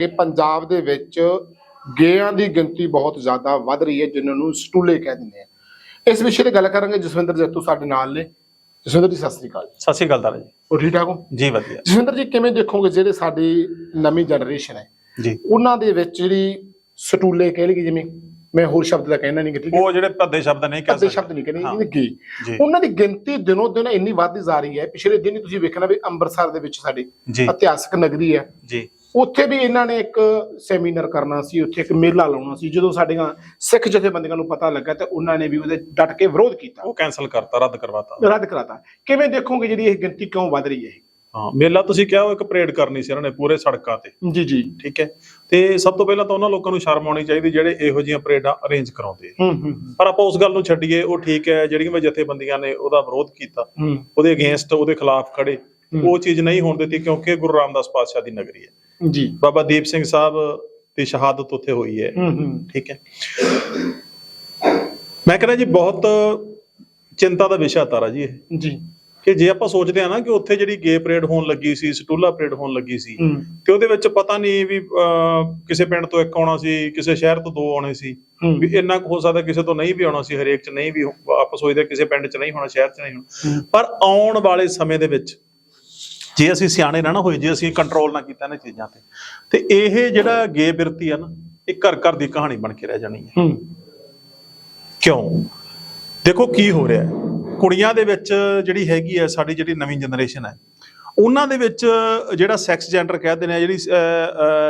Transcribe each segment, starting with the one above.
ਕਿ ਪੰਜਾਬ ਦੇ ਵਿੱਚ ਗੇਆਂ ਦੀ ਗਿਣਤੀ ਬਹੁਤ ਜ਼ਿਆਦਾ ਵੱਧ ਰਹੀ ਹੈ ਜਿਨ੍ਹਾਂ ਨੂੰ ਸਟੂਲੇ ਕਹਿ ਦਿੰਦੇ ਆ। ਇਸ ਵਿਸ਼ੇ ਤੇ ਗੱਲ ਕਰਾਂਗੇ। ਜਸਵਿੰਦਰ ਜੱਤੂ ਸਾਡੇ ਨਾਲ ਨੇ। ਜਸਵਿੰਦਰ ਜੀ ਸਤਿ ਸ੍ਰੀ ਅਕਾਲ ਸਤਿ ਸ਼੍ਰੀ ਅਕਾਲ ਦਾਰਾ ਜੀ। ਉਹ ਠੀਕ ਠਾਕ ਹੋ? ਜੀ ਵਧੀਆ। ਜਸਵਿੰਦਰ ਜੀ ਕਿਵੇਂ ਦੇਖੋਗੇ ਜਿਹੜੇ ਸਾਡੀ ਨਵੀਂ ਜਨਰੇਸ਼ਨ ਹੈ? ਜੀ। ਉਹਨਾਂ ਦੇ ਵਿੱਚ ਜਿਹੜੀ ਸਟੂਲੇ ਕਹਿ ਲਈਏ ਜਿਵੇਂ ਮੈਂ ਹੋਰ ਸ਼ਬਦ ਦਾ ਕਹਿਣਾ ਨਹੀਂ ਕਿ ਠੀਕ ਉਹ ਜਿਹੜੇ ਭੱਦੇ ਸ਼ਬਦ ਨਹੀਂ ਕਹਿ ਸਕਦੇ। ਸ਼ਬਦ ਨਹੀਂ ਕਹਿੰਦੇ ਗੇ। ਉਹਨਾਂ ਦੀ ਗਿਣਤੀ ਦਿਨੋਂ ਦਿਨ ਇੰਨੀ ਵੱਧਦੀ ਜਾ ਰਹੀ ਹੈ। ਪਿਛਲੇ ਦਿਨ ਹੀ ਤੁਸੀਂ ਵੇਖਣਾ ਵੀ ਅੰਮ੍ਰਿਤਸਰ ਦੇ ਵਿੱਚ ਸਾਡੀ ਇਤਿਹਾਸਕ ਨਗਰੀ ਹੈ। ਜੀ। ਉੱਥੇ ਵੀ ਇਹਨਾਂ ਨੇ ਇੱਕ ਸੈਮੀਨਾਰ ਕਰਨਾ ਸੀ ਉੱਥੇ ਇੱਕ ਮੇਲਾ ਲਾਉਣਾ ਸੀ। ਜਦੋਂ ਸਾਡੀਆਂ ਸਿੱਖ ਜਥੇਬੰਦੀਆਂ ਨੂੰ ਪਤਾ ਲੱਗਾ ਤੇ ਉਹਨਾਂ ਨੇ ਵੀ ਉਹਦੇ ਡਟ ਕੇ ਵਿਰੋਧ ਕੀਤਾ। ਉਹ ਕੈਨਸਲ ਕਰਤਾ ਰੱਦ ਕਰਵਾਤਾ। ਰੱਦ ਕਰਾਤਾ। ਕਿਵੇਂ ਦੇਖੋਗੇ ਜਿਹੜੀ ਇਹ ਗਿਣਤੀ ਕਿਉਂ ਵੱਧ ਰਹੀ ਹੈ? ਹਾਂ ਮੇਲਾ ਤੁਸੀਂ ਕਿਹਾ ਉਹ ਇੱਕ ਪਰੇਡ ਕਰਨੀ ਸੀ ਇਹਨਾਂ ਨੇ ਪੂਰੇ ਸੜਕਾਂ ਤੇ। ਜੀ ਜੀ। ਠੀਕ ਹੈ। ਤੇ ਸਭ ਤੋਂ ਪਹਿਲਾਂ ਤਾਂ ਉਹਨਾਂ ਲੋਕਾਂ ਨੂੰ ਸ਼ਰਮ ਆਉਣੀ ਚਾਹੀਦੀ ਜਿਹੜੇ ਇਹੋ ਜਿਹੀਆਂ ਪਰੇਡਾਂ ਅਰੇਂਜ ਕਰਾਉਂਦੇ ਪਰ ਆਪਾਂ ਉਸ ਗੱਲ ਨੂੰ ਛੱਡੀਏ ਉਹ ਠੀਕ ਹੈ ਜਿਹੜੀਆਂ ਵੀ ਜਥੇਬੰਦੀਆਂ ਨੇ ਉਹਦਾ ਵਿਰੋਧ ਕੀਤਾ। ਉਹਦੇ ਅਗੇਂਸਟ ਉਹਦੇ ਖਿਲਾਫ ਖੜੇ ਉਹ ਚੀਜ਼ ਨਹੀਂ ਹੋਣ ਦਿੱਤੀ ਕਿਉਂਕਿ ਗੁਰੂ ਰਾਮਦਾਸ ਪਾਤਸ਼ਾਹ ਦੀ ਨਗਰੀ ਹੈ। ਜੀ। ਬਾਬਾ ਦੀਪ ਸਿੰਘ ਸਾਹਿਬ ਦੀ ਸ਼ਹਾਦਤ ਉੱਥੇ ਹੋਈ ਹੈ। ਠੀਕ ਹੈ। ਮੈਂ ਕਹਿੰਦਾ ਜੀ ਬਹੁਤ ਚਿੰਤਾ ਦਾ ਵਿਸ਼ਾ ਤਾਰਾ ਜੀ ਇਹ। ਜੀ। ਕਿ ਜੇ ਆਪਾਂ ਸੋਚਦੇ ਆ ਨਾ ਕਿ ਉੱਥੇ ਜਿਹੜੀ ਗੇ ਪਰੇਡ ਹੋਣ ਲੱਗੀ ਸੀ ਸਟੂਲਾ ਪਰੇਡ ਹੋਣ ਲੱਗੀ ਸੀ ਤੇ ਉਹਦੇ ਵਿੱਚ ਪਤਾ ਨਹੀਂ ਵੀ ਕਿਸੇ ਪਿੰਡ ਤੋਂ ਇੱਕ ਆਉਣਾ ਸੀ ਕਿਸੇ ਸ਼ਹਿਰ ਤੋਂ ਦੋ ਆਉਣੇ ਸੀ ਵੀ ਇੰਨਾ ਕੁ ਹੋ ਸਕਦਾ ਕਿਸੇ ਤੋਂ ਨਹੀਂ ਵੀ ਆਉਣਾ ਸੀ ਹਰੇਕ ਚ ਨਹੀਂ ਵੀ ਆਪਾਂ ਸੋਚਦੇ ਕਿਸੇ ਪਿੰਡ ਚ ਨਹੀਂ ਹੋਣਾ ਸ਼ਹਿਰ ਚ ਨਹੀਂ ਹੋਣਾ। ਪਰ ਆਉਣ ਵਾਲੇ ਸਮੇਂ ਦੇ ਵਿੱਚ ਜੇ ਅਸੀਂ ਸਿਆਣੇ ਨਾ ਨਾ ਹੋਏ ਜੇ ਅਸੀਂ ਕੰਟਰੋਲ ਨਾ ਕੀਤਾ ਇਹਨਾਂ ਚੀਜ਼ਾਂ ਤੇ। ਤੇ ਇਹ ਜਿਹੜਾ ਗੇ ਬਿਰਤੀ ਆ ਨਾ ਇਹ ਘਰ ਘਰ ਦੀ ਕਹਾਣੀ ਬਣ ਕੇ ਰਹਿ ਜਾਣੀ ਹੈ। ਕਿਉਂ? ਦੇਖੋ ਕੀ ਹੋ ਰਿਹਾ ਕੁੜੀਆਂ ਦੇ ਵਿੱਚ ਜਿਹੜੀ ਹੈਗੀ ਹੈ ਸਾਡੀ ਜਿਹੜੀ ਨਵੀਂ ਜਨਰੇਸ਼ਨ ਹੈ ਉਹਨਾਂ ਦੇ ਵਿੱਚ ਜਿਹੜਾ ਸੈਕਸ ਜੈਂਡਰ ਕਹਿੰਦੇ ਨੇ ਜਿਹੜੀ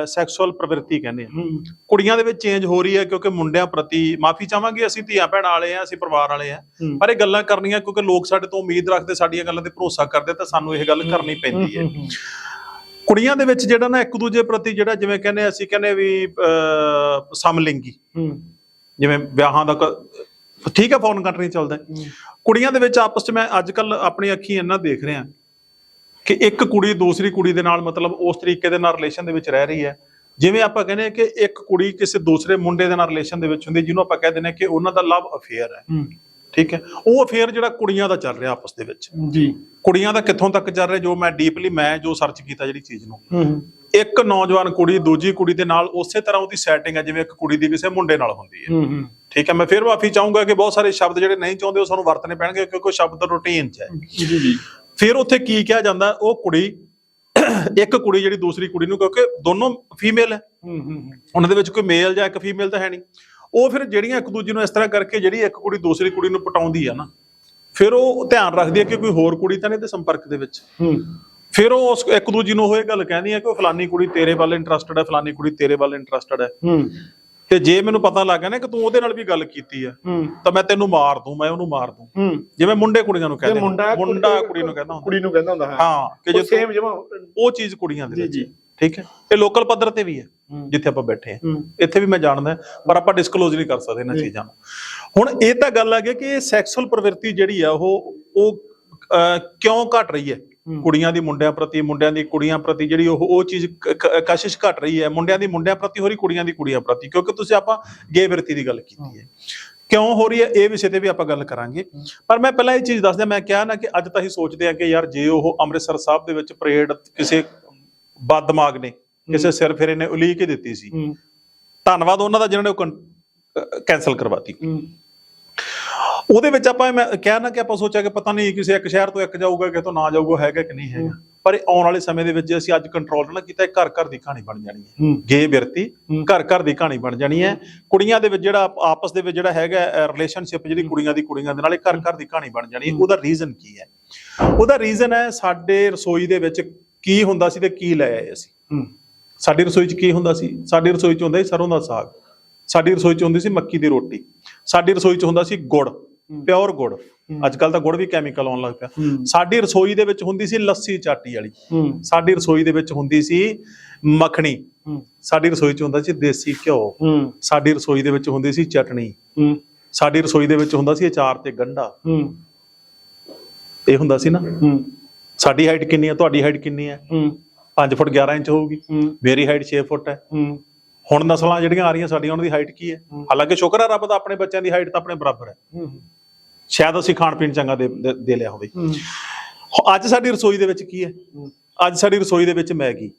ਸੈਕਸੁਅਲ ਪ੍ਰਵਿਰਤੀ ਕਹਿੰਦੇ ਆ। ਕੁੜੀਆਂ ਦੇ ਵਿੱਚ ਚੇਂਜ ਹੋ ਰਹੀ ਹੈ ਕਿਉਂਕਿ ਮੁੰਡਿਆਂ ਪ੍ਰਤੀ ਮਾਫੀ ਚਾਹਾਂਗੇ ਅਸੀਂ ਧੀਆਂ ਭੈਣਾਂ ਵਾਲੇ ਆ ਅਸੀਂ ਪਰਿਵਾਰ ਵਾਲੇ ਆ। ਪਰ ਇਹ ਗੱਲਾਂ ਕਰਨੀਆਂ ਕਿਉਂਕਿ ਲੋਕ ਸਾਡੇ ਤੋਂ ਉਮੀਦ ਰੱਖਦੇ ਸਾਡੀਆਂ ਗੱਲਾਂ ਤੇ ਭਰੋਸਾ ਕਰਦੇ ਤਾਂ ਸਾਨੂੰ ਇਹ ਗੱਲ ਕਰਨੀ ਪੈਂਦੀ ਹੈ। ਕੁੜੀਆਂ ਦੇ ਵਿੱਚ ਜਿਹੜਾ ਨਾ ਇੱਕ ਦੂਜੇ ਪ੍ਰਤੀ ਜਿਹੜਾ ਜਿਵੇਂ ਕਹਿੰਦੇ ਅਸੀਂ ਕਹਿੰਦੇ ਵੀ ਸਮਲਿੰਗੀ। ਜਿਵੇਂ ਵਿਆਹਾਂ ਦਾ ਠੀਕ ਹੈ ਫੋਰਨ ਕੰਟਰੀ ਚੱਲਦਾ। ਕੁੜੀਆਂ ਦੇ ਵਿੱਚ ਆਪਸ ਚ ਮੈਂ ਅੱਜ ਕੱਲ ਆਪਣੀ ਅੱਖੀਂ ਇੰਨਾ ਦੇਖ ਰਿਹਾ। ਕਿ ਇੱਕ ਕੁੜੀ ਦੂਸਰੀ ਕੁੜੀ ਦੇ ਨਾਲ ਮਤਲਬ ਉਸ ਤਰੀਕੇ ਦੇ ਨਾਲ ਰਿਲੇਸ਼ਨ ਦੇ ਵਿੱਚ ਰਹਿ ਰਹੀ ਹੈ। ਜਿਵੇਂ ਆਪਾਂ ਕਹਿੰਦੇ ਕਿ ਇੱਕ ਕੁੜੀ ਕਿਸੇ ਦੂਸਰੇ ਮੁੰਡੇ ਦੇ ਨਾਲ ਰਿਲੇਸ਼ਨ ਦੇ ਵਿੱਚ ਹੁੰਦੀ ਜਿਹਨੂੰ ਆਪਾਂ ਕਹਿ ਦਿੰਦੇ ਕਿ ਉਹਨਾਂ ਦਾ ਲਵ ਅਫੇਅਰ ਹੈ। ਠੀਕ ਹੈ? ਉਹ ਅਫੇਅਰ ਜਿਹੜਾ ਕੁੜੀਆਂ ਦਾ ਚੱਲ ਰਿਹਾ ਆਪਸ ਦੇ ਵਿੱਚ। ਜੀ। ਕੁੜੀਆਂ ਦਾ ਕਿੱਥੋਂ ਤੱਕ ਚੱਲ ਰਿਹਾ ਜੋ ਮੈਂ ਡੀਪਲੀ ਮੈਂ ਜੋ ਸਰਚ ਕੀਤਾ ਜਿਹੜੀ ਚੀਜ਼ ਨੂੰ। ਇੱਕ ਨੌਜਵਾਨ ਕੁੜੀ ਦੂਜੀ ਕੁੜੀ ਦੇ ਨਾਲ ਉਸੇ ਤਰ੍ਹਾਂ ਉਹਦੀ ਸੈਟਿੰਗ ਹੈ ਜਿਵੇਂ ਇੱਕ ਕੁੜੀ ਦੀ ਕਿਸੇ ਮੁੰਡੇ ਨਾਲ ਹੁੰਦੀ ਹੈ। ਠੀਕ ਹੈ? ਮੈਂ ਫਿਰ ਮਾਫੀ ਚਾਹੂੰਗਾ ਕਿ ਬਹੁਤ ਸਾਰੇ ਸ਼ਬਦ ਜਿਹੜੇ ਨਹੀਂ ਚਾਹੁੰਦੇ ਉਹ ਸਾਨੂੰ ਵਰਤਣੇ ਪੈਣਗੇ ਕਿਉਂਕਿ ਉਹ ਸ਼ਬਦ ਰੂਟੀਨ 'ਚ ਹੈ। ਜੀ ਜੀ। ਫਿਰ ਉੱਥੇ ਕੀ ਕਿਹਾ ਜਾਂਦਾ? ਉਹ ਕੁੜੀ ਇੱਕ ਕੁੜੀ ਜਿਹੜੀ ਦੂਸਰੀ ਕੁੜੀ ਨੂੰ ਕਿਉਂਕਿ ਦੋਨੋਂ ਫੀਮੇਲ ਹੈ। ਹੂੰ ਹੂੰ ਉਹਨਾਂ ਦੇ ਵਿੱਚ ਕੋਈ ਮੇਲ ਜਾਂ ਇੱਕ ਫੀਮੇਲ ਤਾਂ ਹੈ ਨਹੀਂ। ਉਹ ਫਿਰ ਜਿਹੜੀਆਂ ਇੱਕ ਦੂਜੀ ਨੂੰ ਇਸ ਤਰ੍ਹਾਂ ਕਰਕੇ ਜਿਹੜੀ ਇੱਕ ਕੁੜੀ ਦੂਸਰੀ ਕੁੜੀ ਨੂੰ ਪਟਾਉਂਦੀ ਆ ਨਾ ਫਿਰ ਉਹ ਧਿਆਨ ਰੱਖਦੀ ਹੈ ਕਿ ਕੋਈ ਹੋਰ ਕੁੜੀ ਤਾਂ ਨਹੀਂ ਤੇ ਸੰਪਰਕ ਦੇ ਵਿੱਚ। ਹੂੰ। ਫਿਰ ਉਹ ਉਸ ਇੱਕ ਦੂਜੀ ਨੂੰ ਉਹ ਇਹ ਗੱਲ ਕਹਿੰਦੀ ਹੈ ਕਿ ਉਹ ਫਲਾਨੀ ਕੁੜੀ ਤੇਰੇ ਵੱਲ ਇੰਟਰਸਟਡ ਹੈ ਫਲਾਨੀ ਕੁੜੀ ਤੇਰੇ ਵੱਲ ਇੰਟਰਸਟਡ ਹੈ। ਹੂੰ। ਤੇ ਜੇ ਮੈਨੂੰ ਪਤਾ ਲੱਗ ਗਿਆ ਨਾ ਕਿ ਤੂੰ ਉਹਦੇ ਨਾਲ ਵੀ ਗੱਲ ਕੀਤੀ ਹੂੰ। ਤਾਂ ਮੈਂ ਤੈਨੂੰ ਮਾਰ ਦੂੰ ਮੈਂ ਉਹਨੂੰ ਮਾਰ ਦੂੰ। ਜਿਵੇਂ ਮੁੰਡੇ ਕੁੜੀਆਂ ਨੂੰ ਕਹਿੰਦੇ ਮੁੰਡਾ ਕੁੜੀ ਨੂੰ ਕਹਿੰਦਾ ਹੁੰਦਾ। ਕੁੜੀ ਨੂੰ ਕਹਿੰਦਾ ਹੁੰਦਾ ਹੈ। ਕਿ ਜੇ ਸੇਮ ਜਮਾ ਉਹ ਚੀਜ਼ ਕੁੜੀਆਂ ਦੇ ਵਿੱਚ। ਠੀਕ ਹੈ? ਇਹ ਲੋਕਲ ਪੱਧਰ ਤੇ ਵੀ ਹੈ। ਜਿੱਥੇ ਆਪਾਂ ਬੈਠੇ ਹਾਂ। ਇੱਥੇ ਵੀ ਮੈਂ ਜਾਣਦਾ ਪਰ ਆਪਾਂ ਡਿਸਕਲੋਜ਼ ਨਹੀਂ ਕਰ ਸਕਦੇ ਇਹਨਾਂ ਚੀਜ਼ਾਂ ਨੂੰ। ਹੁਣ ਇਹ ਤਾਂ ਗੱਲ ਆ ਗਈ ਕਿ ਇਹ ਸੈਕਸੁਅਲ ਪ੍ਰਵਿਰਤੀ ਜਿਹੜੀ ਆ ਉਹ ਉਹ ਕਿਉਂ ਘਟ ਰਹੀ ਹੂੰ। ਕੁੜੀਆਂ ਦੀ ਮੁੰਡਿਆਂ ਪ੍ਰਤੀ ਮੁੰਡਿਆਂ ਦੀ ਕੁੜੀਆਂ ਪ੍ਰਤੀ ਜਿਹੜੀ ਉਹ ਉਹ ਚੀਜ਼ ਕਸ਼ਿਸ਼ ਘਟ ਰਹੀ ਹੈ। ਮੁੰਡਿਆਂ ਦੀ ਮੁੰਡਿਆਂ ਪ੍ਰਤੀ ਹੋ ਰਹੀ ਕੁੜੀਆਂ ਦੀ ਕੁੜੀਆਂ ਪ੍ਰਤੀ। ਕਿਉਂਕਿ ਤੁਸੀਂ ਆਪਾਂ ਗੇ ਵਿਰਤੀ ਦੀ ਗੱਲ ਕੀਤੀ ਹੈ। ਕਿਉਂ ਹੋ ਰਹੀ ਹੈ? ਇਹ ਵਿਸ਼ੇ ਤੇ ਵੀ ਆਪਾਂ ਗੱਲ ਕਰਾਂਗੇ। ਪਰ ਮੈਂ ਪਹਿਲਾਂ ਇਹ ਚੀਜ਼ ਦੱਸਦਾ ਮੈਂ ਕਿਹਾ ਨਾ ਕਿ ਅੱਜ ਤਾਂ ਅਸੀਂ ਸੋਚਦੇ ਹਾਂ ਕਿ ਯਾਰ ਜੇ ਉਹ ਅੰਮ੍ਰਿਤਸਰ ਸਾਹਿਬ ਦੇ ਵਿੱਚ ਪਰੇਡ ਕਿਸੇ ਬਦਮਾਗ ਨੇ ਕਿਸੇ ਸਿਰ ਫੇਰੇ ਨੇ ਉਲੀਕ ਕੇ ਦਿੱਤੀ ਸੀ। ਹੂੰ। ਧੰਨਵਾਦ ਉਹਨਾਂ ਦਾ ਜਿਨ੍ਹਾਂ ਨੇ ਉਹ ਕੈਨਸਲ ਕਰਵਾਤੀ। ਹੂੰ। ਉਹਦੇ ਵਿੱਚ ਆਪਾਂ ਮੈਂ ਕਿਹਾ ਨਾ ਕਿ ਆਪਾਂ ਸੋਚਿਆ ਕਿ ਪਤਾ ਨਹੀਂ ਕਿਸੇ ਇੱਕ ਸ਼ਹਿਰ ਤੋਂ ਇੱਕ ਜਾਊਗਾ ਕਿ ਤੋਂ ਨਾ ਜਾਊਗਾ ਹੈਗਾ ਕਿ ਨਹੀਂ ਹੈਗਾ। ਪਰ ਇਹ ਆਉਣ ਵਾਲੇ ਸਮੇਂ ਦੇ ਵਿੱਚ ਜੇ ਅਸੀਂ ਅੱਜ ਕੰਟਰੋਲ ਨਾ ਕੀਤਾ ਘਰ ਘਰ ਦੀ ਕਹਾਣੀ ਬਣ ਜਾਣੀ ਹੈ। ਗੇ ਬਿਰਤੀ ਹੂੰ। ਘਰ ਘਰ ਦੀ ਕਹਾਣੀ ਬਣ ਜਾਣੀ ਹੈ। ਕੁੜੀਆਂ ਦੇ ਵਿੱਚ ਜਿਹੜਾ ਆਪ- ਆਪਸ ਦੇ ਵਿੱਚ ਜਿਹੜਾ ਹੈਗਾ ਰਿਲੇਸ਼ਨਸ਼ਿਪ ਜਿਹੜੀ ਕੁੜੀਆਂ ਦੀ ਕੁੜੀਆਂ ਦੇ ਨਾਲ ਇਹ ਘਰ ਘਰ ਦੀ ਕਹਾਣੀ ਬਣ ਜਾਣੀ ਹੈ। ਉਹਦਾ ਰੀਜ਼ਨ ਕੀ ਹੈ? ਉਹਦਾ ਰੀਜ਼ਨ ਹੈ ਸਾਡੇ ਰਸੋਈ ਦੇ ਵਿੱਚ ਕੀ ਹੁੰਦਾ ਸੀ ਤੇ ਕੀ ਲੈ ਆਏ ਅਸੀਂ। ਸਾਡੀ ਰਸੋਈ 'ਚ ਕੀ ਹੁੰਦਾ ਸੀ? ਸਾਡੀ ਰਸੋਈ 'ਚ ਹੁੰਦਾ ਸੀ ਸਰੋਂ ਦਾ ਸਾਗ। ਸਾਡੀ ਰਸੋਈ 'ਚ ਹੁੰਦੀ ਸੀ ਮੱਕੀ ਦੀ ਰੋਟੀ। ਸਾਡੀ ਰਸੋਈ 'ਚ ਹੁੰਦਾ ਸੀ ਗੁੜ। ਪਿਓਰ ਗੁੜ। ਅੱਜ ਕੱਲ ਤਾਂ ਗੁੜ ਵੀ ਕੈਮੀਕਲ ਆਉਣ ਲੱਗ ਪਿਆ। ਸਾਡੀ ਰਸੋਈ ਦੇ ਵਿੱਚ ਹੁੰਦੀ ਸੀ ਲੱਸੀ ਚਾਟੀ ਵਾਲੀ। ਸਾਡੀ ਰਸੋਈ ਦੇ ਵਿੱਚ ਹੁੰਦੀ ਸੀ ਮੱਖਣੀ। ਸਾਡੀ ਰਸੋਈ 'ਚ ਹੁੰਦਾ ਸੀ ਦੇਸੀ ਘਿਓ। ਸਾਡੀ ਰਸੋਈ ਦੇ ਵਿੱਚ ਹੁੰਦੀ ਸੀ ਚਟਣੀ। ਸਾਡੀ ਰਸੋਈ ਦੇ ਵਿੱਚ ਹੁੰਦਾ ਸੀ ਅਚਾਰ ਤੇ ਗੰਢਾ। ਇਹ ਹੁੰਦਾ ਸੀ ਨਾ। ਸਾਡੀ ਹਾਈਟ ਕਿੰਨੀ ਹੈ ਤੁਹਾਡੀ ਹਾਈਟ ਕਿੰਨੀ ਹੈ ਹੂੰ। 5 ਫੁੱਟ 11 ਇੰਚ ਹੋਊਗੀ। ਮੇਰੀ ਹਾਈਟ 6 ਫੁੱਟ ਹੈ। ਹੁਣ ਨਸਲਾਂ ਜਿਹੜੀਆਂ ਆ ਰਹੀਆਂ ਸਾਡੀਆਂ ਉਹਨਾਂ ਦੀ ਹਾਈਟ ਕੀ ਹੈ। ਹਾਲਾਂਕਿ ਸ਼ੁਕਰ ਹੈ ਰੱਬ ਦਾ ਆਪਣੇ ਬੱਚਿਆਂ ਦੀ ਹਾਈਟ ਤਾਂ ਆਪਣੇ ਬਰਾਬਰ ਹੂੰ। ਸ਼ਾਇਦ ਅਸੀਂ ਖਾਣ ਪੀਣ ਚੰਗਾ ਦੇ ਦੇ- ਲਿਆ ਹੋਵੇ। ਅੱਜ ਸਾਡੀ ਰਸੋਈ ਦੇ ਵਿੱਚ ਕੀ ਹੈ। ਅੱਜ ਸਾਡੀ ਰਸੋਈ ਦੇ ਵਿੱਚ ਮੈਗੀ।